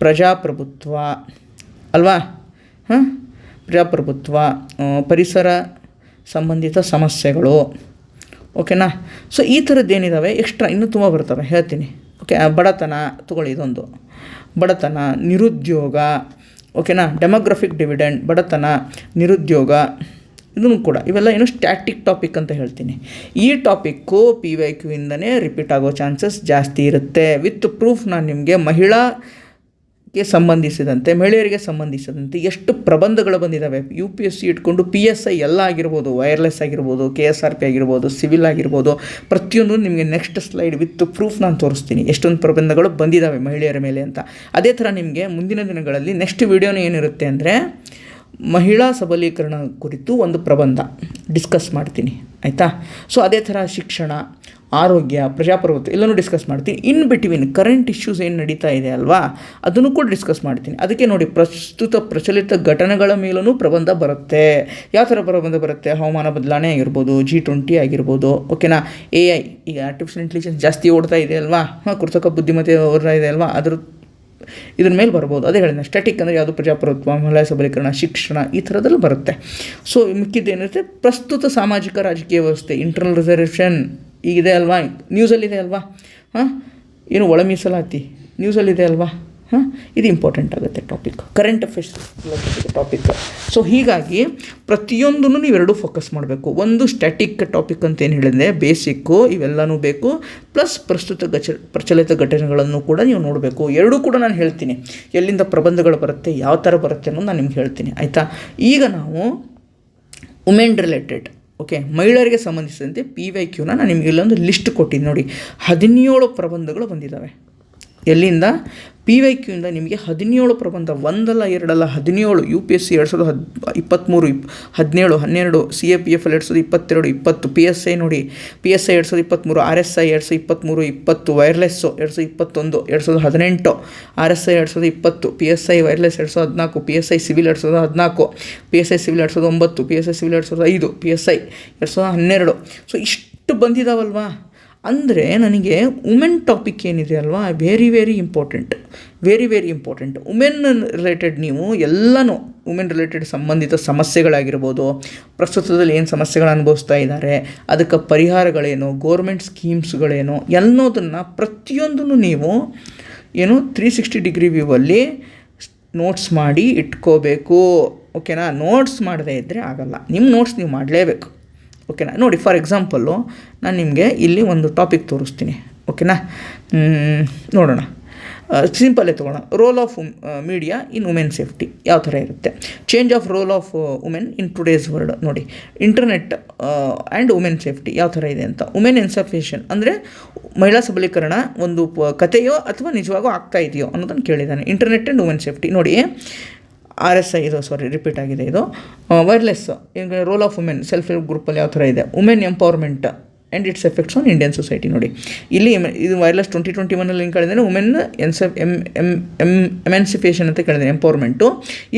ಪ್ರಜಾಪ್ರಭುತ್ವ, ಅಲ್ವಾ? ಹಾಂ? ಪ್ರಜಾಪ್ರಭುತ್ವ ಪರಿಸರ ಸಂಬಂಧಿತ ಸಮಸ್ಯೆಗಳು. ಓಕೆನಾ? ಸೊ ಈ ಥರದ್ದು ಏನಿದ್ದಾವೆ ಎಕ್ಸ್ಟ್ರಾ ಇನ್ನೂ ತುಂಬ ಬರ್ತವೆ, ಹೇಳ್ತೀನಿ. ಓಕೆ ಬಡತನ, ತಗೊಳ್ಳಿ ಇದೊಂದು. ಬಡತನ, ನಿರುದ್ಯೋಗ ಓಕೆನಾ? ಡೆಮೋಗ್ರಫಿಕ್ ಡಿವಿಡೆಂಡ್ ಬಡತನ, ನಿರುದ್ಯೋಗ, ಇದನ್ನು ಕೂಡ. ಇವೆಲ್ಲ ಏನು ಸ್ಟ್ಯಾಟಿಕ್ ಟಾಪಿಕ್ ಅಂತ ಹೇಳ್ತೀನಿ. ಈ ಟಾಪಿಕ್ಕು ಪಿ ವೈ ಕ್ಯೂ ಇಂದನೇ ರಿಪೀಟ್ ಆಗೋ ಚಾನ್ಸಸ್ ಜಾಸ್ತಿ ಇರುತ್ತೆ. ವಿತ್ ಪ್ರೂಫ್ ನಾನು ನಿಮಗೆ ಮಹಿಳಾಗೆ ಸಂಬಂಧಿಸಿದಂತೆ, ಮಹಿಳೆಯರಿಗೆ ಸಂಬಂಧಿಸಿದಂತೆ ಎಷ್ಟು ಪ್ರಬಂಧಗಳು ಬಂದಿದ್ದಾವೆ? ಯು ಪಿ ಎಸ್ ಸಿ ಇಟ್ಕೊಂಡು ಪಿ ಎಸ್ ಐ ಎಲ್ಲ ಆಗಿರ್ಬೋದು ವೈರ್ಲೆಸ್ ಆಗಿರ್ಬೋದು ಕೆ ಎಸ್ ಆರ್ ಪಿ ಆಗಿರ್ಬೋದು ಸಿವಿಲ್ ಆಗಿರ್ಬೋದು, ಪ್ರತಿಯೊಂದು ನಿಮಗೆ ನೆಕ್ಸ್ಟ್ ಸ್ಲೈಡ್ ವಿತ್ ಪ್ರೂಫ್ ನಾನು ತೋರಿಸ್ತೀನಿ. ಎಷ್ಟೊಂದು ಪ್ರಬಂಧಗಳು ಬಂದಿದ್ದಾವೆ ಮಹಿಳೆಯರ ಮೇಲೆ ಅಂತ. ಅದೇ ಥರ ನಿಮಗೆ ಮುಂದಿನ ದಿನಗಳಲ್ಲಿ ನೆಕ್ಸ್ಟ್ ವಿಡಿಯೋನ ಏನಿರುತ್ತೆ ಅಂದರೆ, ಮಹಿಳಾ ಸಬಲೀಕರಣ ಕುರಿತು ಒಂದು ಪ್ರಬಂಧ ಡಿಸ್ಕಸ್ ಮಾಡ್ತೀನಿ. ಆಯಿತಾ? ಸೊ ಅದೇ ಥರ ಶಿಕ್ಷಣ ಆರೋಗ್ಯ, ಪ್ರಜಾಪ್ರಭುತ್ವ ಎಲ್ಲನೂ ಡಿಸ್ಕಸ್ ಮಾಡ್ತೀನಿ. ಇನ್ ಬಿಟ್ವೀನ್ ಕರೆಂಟ್ ಇಶ್ಯೂಸ್ ಏನು ನಡೀತಾ ಇದೆ ಅಲ್ವಾ, ಅದನ್ನು ಕೂಡ ಡಿಸ್ಕಸ್ ಮಾಡ್ತೀನಿ. ಅದಕ್ಕೆ ನೋಡಿ ಪ್ರಸ್ತುತ ಪ್ರಚಲಿತ ಘಟನೆಗಳ ಮೇಲೂ ಪ್ರಬಂಧ ಬರುತ್ತೆ. ಯಾವ ಥರ ಪ್ರಬಂಧ ಬರುತ್ತೆ? ಹವಾಮಾನ ಬದಲಾವಣೆ ಆಗಿರ್ಬೋದು ಜಿ ಟ್ವೆಂಟಿ ಆಗಿರ್ಬೋದು ಓಕೆನಾ ಎ ಐ ಈಗ ಆರ್ಟಿಫಿಷಿಯಲ್ ಇಂಟೆಲಿಜೆನ್ಸ್ ಜಾಸ್ತಿ ಓಡ್ತಾ ಇದೆ ಅಲ್ವಾ? ಹಾಂ, ಕೃತಕ ಬುದ್ಧಿಮತ್ತೆ ಓಡ್ತಾ ಇದೆ ಅಲ್ವಾ? ಅದ್ರ, ಇದ್ರ ಮೇಲೆ ಬರ್ಬೋದು. ಅದೇ ಹೇಳಿದೆ ಸ್ಟ್ಯಾಟಿಕ್ ಅಂದರೆ ಯಾವುದು? ಪ್ರಜಾಪ್ರಭುತ್ವ, ಮಹಿಳಾ ಸಬಲೀಕರಣ, ಶಿಕ್ಷಣ, ಈ ಥರದಲ್ಲಿ ಬರುತ್ತೆ. ಸೊ ಮಿಕ್ಕಿದ್ದೇನಿರುತ್ತೆ ಪ್ರಸ್ತುತ ಸಾಮಾಜಿಕ, ರಾಜಕೀಯ ವ್ಯವಸ್ಥೆ ಇಂಟರ್ನಲ್ ರಿಸರ್ವೇಷನ್ ಈಗಿದೆ ಅಲ್ವಾ? ನ್ಯೂಸಲ್ಲಿದೆ ಅಲ್ವಾ? ಹಾಂ? ಏನು ಒಳ ಮೀಸಲಾತಿ? ನ್ಯೂಸಲ್ಲಿದೆ ಅಲ್ವಾ? ಹಾಂ? ಇದು ಇಂಪಾರ್ಟೆಂಟ್ ಆಗುತ್ತೆ topic current affairs topic so ಹೀಗಾಗಿ ಪ್ರತಿಯೊಂದೂ ನೀವು ಎರಡೂ ಫೋಕಸ್ ಮಾಡಬೇಕು. ಒಂದು ಸ್ಟ್ಯಾಟಿಕ್ ಟಾಪಿಕ್ ಅಂತ ಏನು ಹೇಳಿದೆ ಬೇಸಿಕ್ಕು ಇವೆಲ್ಲನೂ ಬೇಕು. ಪ್ಲಸ್ ಪ್ರಸ್ತುತ ಗಚ, ಪ್ರಚಲಿತ ಘಟನೆಗಳನ್ನು ಕೂಡ ನೀವು ನೋಡಬೇಕು. ಎರಡೂ ಕೂಡ ನಾನು ಹೇಳ್ತೀನಿ. ಎಲ್ಲಿಂದ ಪ್ರಬಂಧಗಳು ಬರುತ್ತೆ, ಯಾವ ಥರ ಬರುತ್ತೆ ಅನ್ನೋದು ನಾನು ನಿಮ್ಗೆ ಹೇಳ್ತೀನಿ. ಆಯಿತಾ? ಈಗ ನಾವು ವುಮೆನ್ ರಿಲೇಟೆಡ್ ಓಕೆ ಮಹಿಳೆಯರಿಗೆ ಸಂಬಂಧಿಸಿದಂತೆ ಪಿ ವೈ ಕ್ಯೂನ ನಾನು ನಿಮಗೆ ಇಲ್ಲೊಂದು ಲಿಸ್ಟ್ ಕೊಟ್ಟಿದ್ದೀನಿ ನೋಡಿ. ಹದಿನೇಳು ಪ್ರಬಂಧಗಳು ಬಂದಿದ್ದಾವೆ. ಎಲ್ಲಿಂದ? ಪಿ ವೈ ಕ್ಯೂಯಿಂದ ನಿಮಗೆ ಹದಿನೇಳು ಪ್ರಬಂಧ ಒಂದಲ್ಲ ಎರಡಲ್ಲ ಹದಿನೇಳು ಯು ಪಿ ಎಸ್ ಸಿ ಎರಡು ಸಾವಿರದ ಹದ್ ಇಪ್ಪತ್ತ್ಮೂರು ಇಪ್ ಹದಿನೇಳು ಹನ್ನೆರಡು C A P F L ಎರಡು ಸಾವಿರದ ಇಪ್ಪತ್ತೆರಡು ಇಪ್ಪತ್ತು ಪಿ ಎಸ್ ಐ ನೋಡಿ ಪಿ ಎಸ್ ಐ ಎರಡು ಸಾವಿರದ ಇಪ್ಪತ್ತ್ಮೂರು ಆರ್ ಎಸ್ ಐ ಎರಡು ಸಾವಿರದ ಇಪ್ಪತ್ತ್ಮೂರು ಇಪ್ಪತ್ತು ವೈರ್ಲೆಸ್ಸು ಎರಡು ಸಾವಿರದ ಇಪ್ಪತ್ತೊಂದು ಎರಡು ಸಾವಿರದ ಹದಿನೆಂಟು ಆರ್ ಎಸ್ ಐ ಎರಡು ಸಾವಿರದ ಇಪ್ಪತ್ತು ಪಿ ಎಸ್ ಐ ವೈರ್ಲೆಸ್ ಎರಡು ಸಾವಿರದ ಹದಿನಾಲ್ಕು ಪಿ ಎಸ್ ಐ ಸಿವಿಲ್ ಎರಡು ಸಾವಿರದ ಹದಿನಾಲ್ಕು ಪಿ ಎಸ್ ಐ ಸಿವಿಲ್ ಎರಡು ಸಾವಿರದ ಒಂಬತ್ತು ಪಿ ಎಸ್ ಐ ಸಿವಿಲ್ ಎರಡು ಸಾವಿರದ ಐದು ಪಿ ಎಸ್ ಐ ಎರಡು ಸಾವಿರದ ಹನ್ನೆರಡು ಸೊ ಇಷ್ಟು ಬಂದಿದ್ದಾವಲ್ವಾ ಅಂದರೆ ನನಗೆ ವುಮೆನ್ ಟಾಪಿಕ್ ಏನಿದೆ ಅಲ್ವಾ? Very very important very very important women related ನೀವು ಎಲ್ಲನೂ ವುಮೆನ್ ರಿಲೇಟೆಡ್ ಸಂಬಂಧಿತ ಸಮಸ್ಯೆಗಳಾಗಿರ್ಬೋದು, ಪ್ರಸ್ತುತದಲ್ಲಿ ಏನು ಸಮಸ್ಯೆಗಳು ಅನುಭವಿಸ್ತಾ ಇದ್ದಾರೆ, ಅದಕ್ಕೆ ಪರಿಹಾರಗಳೇನು ಗೋರ್ಮೆಂಟ್ ಸ್ಕೀಮ್ಸ್ಗಳೇನು ಎಲ್ಲೋದನ್ನು ಪ್ರತಿಯೊಂದನ್ನು ನೀವು ಏನು ತ್ರೀ ಸಿಕ್ಸ್ಟಿ ಡಿಗ್ರಿ ವ್ಯೂವಲ್ಲಿ ನೋಟ್ಸ್ ಮಾಡಿ ಇಟ್ಕೋಬೇಕು. ಓಕೆನಾ ನೋಟ್ಸ್ ಮಾಡದೇ ಇದ್ದರೆ ಆಗಲ್ಲ. ನಿಮ್ಮ ನೋಟ್ಸ್ ನೀವು ಮಾಡಲೇಬೇಕು. ಓಕೆನಾ ನೋಡಿ ಫಾರ್ ಎಕ್ಸಾಂಪಲ್ಲು ನಾನು ನಿಮಗೆ ಇಲ್ಲಿ ಒಂದು ಟಾಪಿಕ್ ತೋರಿಸ್ತೀನಿ. ಓಕೆನಾ ನೋಡೋಣ. ಸಿಂಪಲ್ಲೇ ತೊಗೊಳ್ಳೋಣ role of media in women safety ಯಾವ ಥರ ಇರುತ್ತೆ? Change of role of women in today's world ನೋಡಿ ಇಂಟರ್ನೆಟ್ ಆ್ಯಂಡ್ ವುಮೆನ್ ಸೇಫ್ಟಿ ಯಾವ ಥರ ಇದೆ ಅಂತ. ವುಮೆನ್ ಇನ್ಸಫಿಷನ್ ಅಂದರೆ ಮಹಿಳಾ ಸಬಲೀಕರಣ ಒಂದು ಕಥೆಯೋ ಅಥವಾ ನಿಜವಾಗೂ ಆಗ್ತಾ ಇದೆಯೋ ಅನ್ನೋದನ್ನು ಕೇಳಿದ್ದಾನೆ. ಇಂಟರ್ನೆಟ್ ಆ್ಯಂಡ್ ವುಮೆನ್ ಸೇಫ್ಟಿ ನೋಡಿ ಆರ್ ಎಸ್ ಐ ಇದು ಸಾರಿ ರಿಪೀಟ್ ಆಗಿದೆ ಇದು. ವೈರ್ಲೆಸ್ ಈಗ role of women self help ಗ್ರೂಪಲ್ಲಿ ಯಾವ ಥರ ಇದೆ? Women empowerment and its effects on Indian society ನೋಡಿ. ಇಲ್ಲಿ ಇದು ವೈರ್ಲೆಸ್ ಟ್ವೆಂಟಿ ಟ್ವೆಂಟಿ ಒನ್ನಲ್ಲಿ ಏನು ಕೇಳಿದ್ರೆ ವುಮೆನ್ ಎನ್ಸೆಫ್ ಎಂ ಎಂ ಎಂ ಎಮೆನ್ಸಿಫೇಷನ್ ಅಂತ ಕೇಳಿದ್ರೆ ಎಂಪವರ್ಮೆಂಟು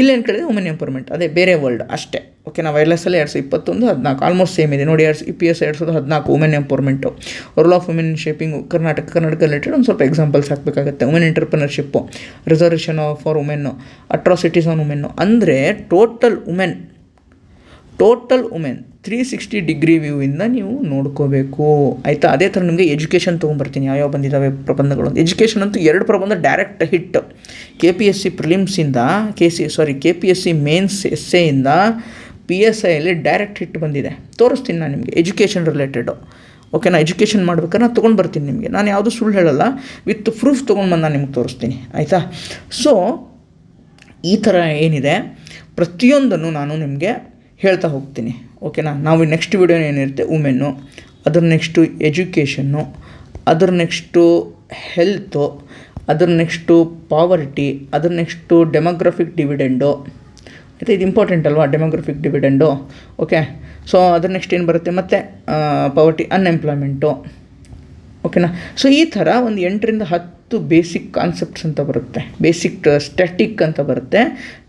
ಇಲ್ಲಿ ಏನು ಕೇಳಿದ್ರೆ ವುಮೆನ್ ಎಂಪವರ್ಮೆಂಟ್ ಅದೇ ಬೇರೆ ವರ್ಲ್ಡ್ ಅಷ್ಟೇ. ಓಕೆ ನಾವು ವೈರ್ಲೆಸ್ಸಲ್ಲಿ ಎರಡು ಸಾವಿರದ ಇಪ್ಪತ್ತೊಂದು ಹದಿನಾಲ್ಕು ಆಲ್ಮೋಸ್ಟ್ ಸೇಮ್ ಇದೆ. ನೋಡಿ ಎರಡು ಪಿ ಎಸ್ ಎರಡು ಸಾವಿರದ ಹದಿನಾಲ್ಕು women empowerment role of women shaping Karnataka Karnataka related ಒಂದು ಸ್ವಲ್ಪ ಎಕ್ಸಾಂಪಲ್ಸ್ ಹಾಕಬೇಕಾಗುತ್ತೆ. Women entrepreneurship reservation for women atrocities on women ಅಂದರೆ total women total women three sixty degree ವ್ಯೂವಿಂದ ನೀವು ನೋಡ್ಕೋಬೇಕು. ಆಯಿತಾ? ಅದೇ ಥರ ನಿಮಗೆ ಎಜುಕೇಷನ್ ತೊಗೊಂಬರ್ತೀನಿ. ಯಾವ್ಯಾವ ಬಂದಿದ್ದಾವೆ ಪ್ರಬಂಧಗಳು? ಅಂತ ಎಜುಕೇಷನ್ ಅಂತೂ ಎರಡು ಪ್ರಬಂಧ direct hit K P S C ಪ್ರಿಲಿಮ್ಸಿಂದ K C sorry K P S C mains S ಎಯಿಂದ P S ಐಯಲ್ಲಿ ಡೈರೆಕ್ಟ್ ಹಿಟ್ ಬಂದಿದೆ. ತೋರಿಸ್ತೀನಿ ನಾನು ನಿಮಗೆ ಎಜುಕೇಷನ್ ರಿಲೇಟೆಡು ಓಕೆನಾ ಎಜುಕೇಷನ್ ಮಾಡ್ಬೇಕಾದ್ರೆ ನಾನು ತೊಗೊಂಡು ಬರ್ತೀನಿ ನಿಮಗೆ. ನಾನು ಯಾವುದು ಸುಳ್ಳು ಹೇಳಲ್ಲ ವಿತ್ ಪ್ರೂಫ್ ತೊಗೊಂಡು ಬಂದು ನಾನು ನಿಮ್ಗೆ ತೋರಿಸ್ತೀನಿ. ಆಯಿತಾ? ಸೊ ಈ ಥರ ಏನಿದೆ? ಪ್ರತಿಯೊಂದನ್ನು ನಾನು ನಿಮಗೆ ಹೇಳ್ತಾ ಹೋಗ್ತೀನಿ ಓಕೆನಾ ನಾವು ನೆಕ್ಸ್ಟ್ ವಿಡಿಯೋ ಏನಿರುತ್ತೆ? ವುಮೆನ್ನು ಅದ್ರ ನೆಕ್ಸ್ಟು ಎಜುಕೇಷನ್ನು ಅದ್ರ ನೆಕ್ಸ್ಟು ಹೆಲ್ತು ಅದ್ರ ನೆಕ್ಸ್ಟು ಪಾವರ್ಟಿ ಅದ್ರ ನೆಕ್ಸ್ಟು ಡೆಮೋಗ್ರಫಿಕ್ ಡಿವಿಡೆಂಡು ಮತ್ತು ಇದು ಇಂಪಾರ್ಟೆಂಟ್ ಅಲ್ವಾ ಡೆಮೋಗ್ರಫಿಕ್ ಡಿವಿಡೆಂಡು ಓಕೆ ಸೊ ಅದ್ರ ನೆಕ್ಸ್ಟ್ ಏನು ಬರುತ್ತೆ? ಮತ್ತು ಪಾವರ್ಟಿ ಅನ್ಎಂಪ್ಲಾಯ್ಮೆಂಟು ಓಕೆನಾ ಸೊ ಈ ಥರ ಒಂದು ಎಂಟರಿಂದ ಹತ್ತು ಬೇಸಿಕ್ ಕಾನ್ಸೆಪ್ಟ್ಸ್ ಅಂತ ಬರುತ್ತೆ. ಬೇಸಿಕ್ ಸ್ಟ್ಯಾಟಿಕ್ ಅಂತ ಬರುತ್ತೆ.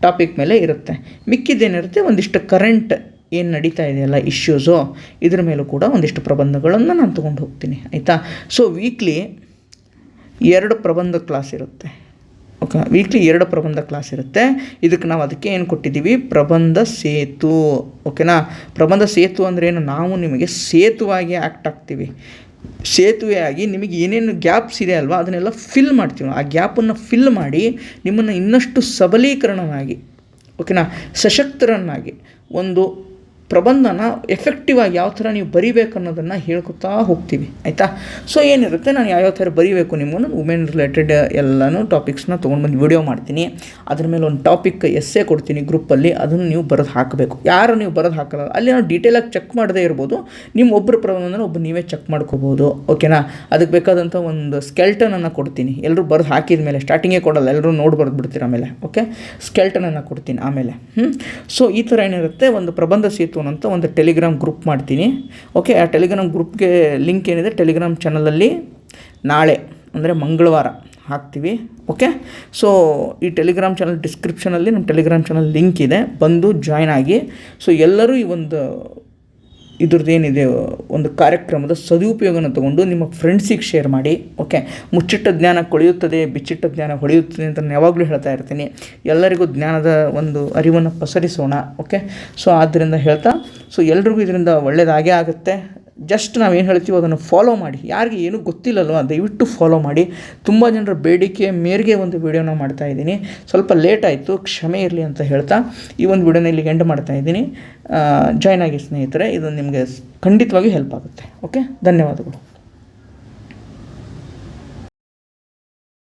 ಟಾಪಿಕ್ ಮೇಲೆ ಇರುತ್ತೆ. ಮಿಕ್ಕಿದ್ದೇನಿರುತ್ತೆ ಒಂದಿಷ್ಟು ಕರೆಂಟ್ ಏನು ನಡೀತಾ ಇದೆಯಲ್ಲ ಇಶ್ಯೂಸು ಇದ್ರ ಮೇಲೂ ಕೂಡ ಒಂದಿಷ್ಟು ಪ್ರಬಂಧಗಳನ್ನು ನಾನು ತೊಗೊಂಡು ಹೋಗ್ತೀನಿ. ಆಯಿತಾ? ಸೊ ವೀಕ್ಲಿ ಎರಡು ಪ್ರಬಂಧ ಕ್ಲಾಸ್ ಇರುತ್ತೆ. ಓಕೆ ವೀಕ್ಲಿ ಎರಡು ಪ್ರಬಂಧ ಕ್ಲಾಸ್ ಇರುತ್ತೆ. ಇದಕ್ಕೆ ನಾವು ಅದಕ್ಕೆ ಏನು ಕೊಟ್ಟಿದ್ದೀವಿ? ಪ್ರಬಂಧ ಸೇತು. ಓಕೆನಾ ಪ್ರಬಂಧ ಸೇತು ಅಂದ್ರೇನು ನಾವು ನಿಮಗೆ ಸೇತುವಾಗಿ ಆ್ಯಕ್ಟ್ ಆಗ್ತೀವಿ. ಸೇತುವೆಯಾಗಿ ನಿಮಗೆ ಏನೇನು ಗ್ಯಾಪ್ಸ್ ಇದೆ ಅಲ್ವಾ, ಅದನ್ನೆಲ್ಲ ಫಿಲ್ ಮಾಡ್ತೀವಿ. ಆ ಗ್ಯಾಪನ್ನು ಫಿಲ್ ಮಾಡಿ ನಿಮ್ಮನ್ನು ಇನ್ನಷ್ಟು ಸಬಲೀಕರಣವಾಗಿ ಓಕೆನಾ ಸಶಕ್ತರನ್ನಾಗಿ ಒಂದು ಪ್ರಬಂಧನ ಎಫೆಕ್ಟಿವ್ ಆಗಿ ಯಾವ ಥರ ನೀವು ಬರಿಬೇಕು ಅನ್ನೋದನ್ನು ಹೇಳ್ಕೊತಾ ಹೋಗ್ತೀವಿ, ಆಯಿತಾ? ಸೊ ಏನಿರುತ್ತೆ? ನಾನು ಯಾವ್ಯಾವ ಥರ ಬರಿಬೇಕು ನಿಮ್ಮನ್ನು? ವುಮೆನ್ ರಿಲೇಟೆಡ್ ಎಲ್ಲನೂ ಟಾಪಿಕ್ಸ್ನ ತೊಗೊಂಡು ಬಂದು ವಿಡಿಯೋ ಮಾಡ್ತೀನಿ. ಅದ್ರ ಮೇಲೆ ಒಂದು ಟಾಪಿಕ್ ಎಸ್ಸೇ ಕೊಡ್ತೀನಿ ಗ್ರೂಪಲ್ಲಿ ಅದನ್ನು ನೀವು ಬರೆದು ಹಾಕಬೇಕು. ಯಾರು ನೀವು ಬರೆದು ಹಾಕಲ್ಲ? ಅಲ್ಲಿ ನಾವು ಡೀಟೇಲಾಗಿ ಚೆಕ್ ಮಾಡದೇ ಇರ್ಬೋದು. ನಿಮ್ಮ ಒಬ್ಬರು ಪ್ರಬಂಧನ ಒಬ್ಬ ನೀವೇ ಚೆಕ್ ಮಾಡ್ಕೋಬೋದು. ಓಕೆನಾ ಅದಕ್ಕೆ ಬೇಕಾದಂಥ ಒಂದು ಸ್ಕೆಲ್ಟನನ್ನು ಕೊಡ್ತೀನಿ. ಎಲ್ಲರೂ ಬರೆದು ಹಾಕಿದ ಮೇಲೆ ಸ್ಟಾರ್ಟಿಂಗೇ ಕೊಡಲ್ಲ ಎಲ್ಲರೂ ನೋಡಿ ಬರೆದು ಬಿಡ್ತೀರ ಆಮೇಲೆ. ಓಕೆ ಸ್ಕೆಲ್ಟನನ್ನು ಕೊಡ್ತೀನಿ ಆಮೇಲೆ. ಹ್ಞೂ ಸೊ ಈ ಥರ ಏನಿರುತ್ತೆ? ಒಂದು ಪ್ರಬಂಧ ಸೇತು ಅಂತ ಒಂದು ಟೆಲಿಗ್ರಾಮ್ ಗ್ರೂಪ್ ಮಾಡ್ತೀನಿ. ಓಕೆ ಆ ಟೆಲಿಗ್ರಾಮ್ ಗ್ರೂಪ್ಗೆ ಲಿಂಕ್ ಏನಿದೆ? ಟೆಲಿಗ್ರಾಮ್ ಚಾನಲಲ್ಲಿ ನಾಳೆ, ಅಂದರೆ ಮಂಗಳವಾರ ಹಾಕ್ತೀವಿ. ಓಕೆ ಸೊ ಈ ಟೆಲಿಗ್ರಾಮ್ ಚಾನಲ್ ಡಿಸ್ಕ್ರಿಪ್ಷನಲ್ಲಿ ನಮ್ಮ ಟೆಲಿಗ್ರಾಮ್ ಚಾನಲ್ ಲಿಂಕ್ ಇದೆ. ಬಂದು ಜಾಯ್ನ್ ಆಗಿ. ಸೊ ಎಲ್ಲರೂ ಈ ಒಂದು ಇದ್ರದ್ದು ಏನಿದೆ ಒಂದು ಕಾರ್ಯಕ್ರಮದ ಸದುಪಯೋಗನ ತಗೊಂಡು ನಿಮ್ಮ ಫ್ರೆಂಡ್ಸಿಗೆ ಶೇರ್ ಮಾಡಿ ಓಕೆ ಮುಚ್ಚಿಟ್ಟ ಜ್ಞಾನ ಕೊಳೆಯುತ್ತದೆ, ಬಿಚ್ಚಿಟ್ಟ ಜ್ಞಾನ ಹೊಳೆಯುತ್ತದೆ ಅಂತ ನಾನು ಯಾವಾಗಲೂ ಹೇಳ್ತಾ ಇರ್ತೀನಿ. ಎಲ್ಲರಿಗೂ ಜ್ಞಾನದ ಒಂದು ಅರಿವನ್ನು ಪಸರಿಸೋಣ ಓಕೆ ಸೊ ಆದ್ದರಿಂದ ಹೇಳ್ತಾ ಸೊ ಎಲ್ರಿಗೂ ಇದರಿಂದ ಒಳ್ಳೆಯದಾಗೇ ಆಗುತ್ತೆ. ಜಸ್ಟ್ ನಾವು ಏನು ಹೇಳ್ತೀವೋ ಅದನ್ನು ಫಾಲೋ ಮಾಡಿ. ಯಾರಿಗೆ ಏನೂ ಗೊತ್ತಿಲ್ಲಲ್ವ, ದಯವಿಟ್ಟು ಫಾಲೋ ಮಾಡಿ. ತುಂಬ ಜನರ ಬೇಡಿಕೆ, ಮೇರೆಗೆ ಒಂದು ವಿಡಿಯೋನ ಮಾಡ್ತಾ ಇದ್ದೀನಿ. ಸ್ವಲ್ಪ ಲೇಟ್ ಆಯಿತು, ಕ್ಷಮೆ ಇರಲಿ ಅಂತ ಹೇಳ್ತಾ ಈ ಒಂದು ವಿಡಿಯೋನ ಇಲ್ಲಿಗೆ ಎಂಡ್ ಮಾಡ್ತಾ ಇದ್ದೀನಿ. ಜಾಯ್ನ್ ಆಗಿ ಸ್ನೇಹಿತರೆ, ಇದು ನಿಮಗೆ ಖಂಡಿತವಾಗಿ ಹೆಲ್ಪ್ ಆಗುತ್ತೆ. ಓಕೆ ಧನ್ಯವಾದಗಳು.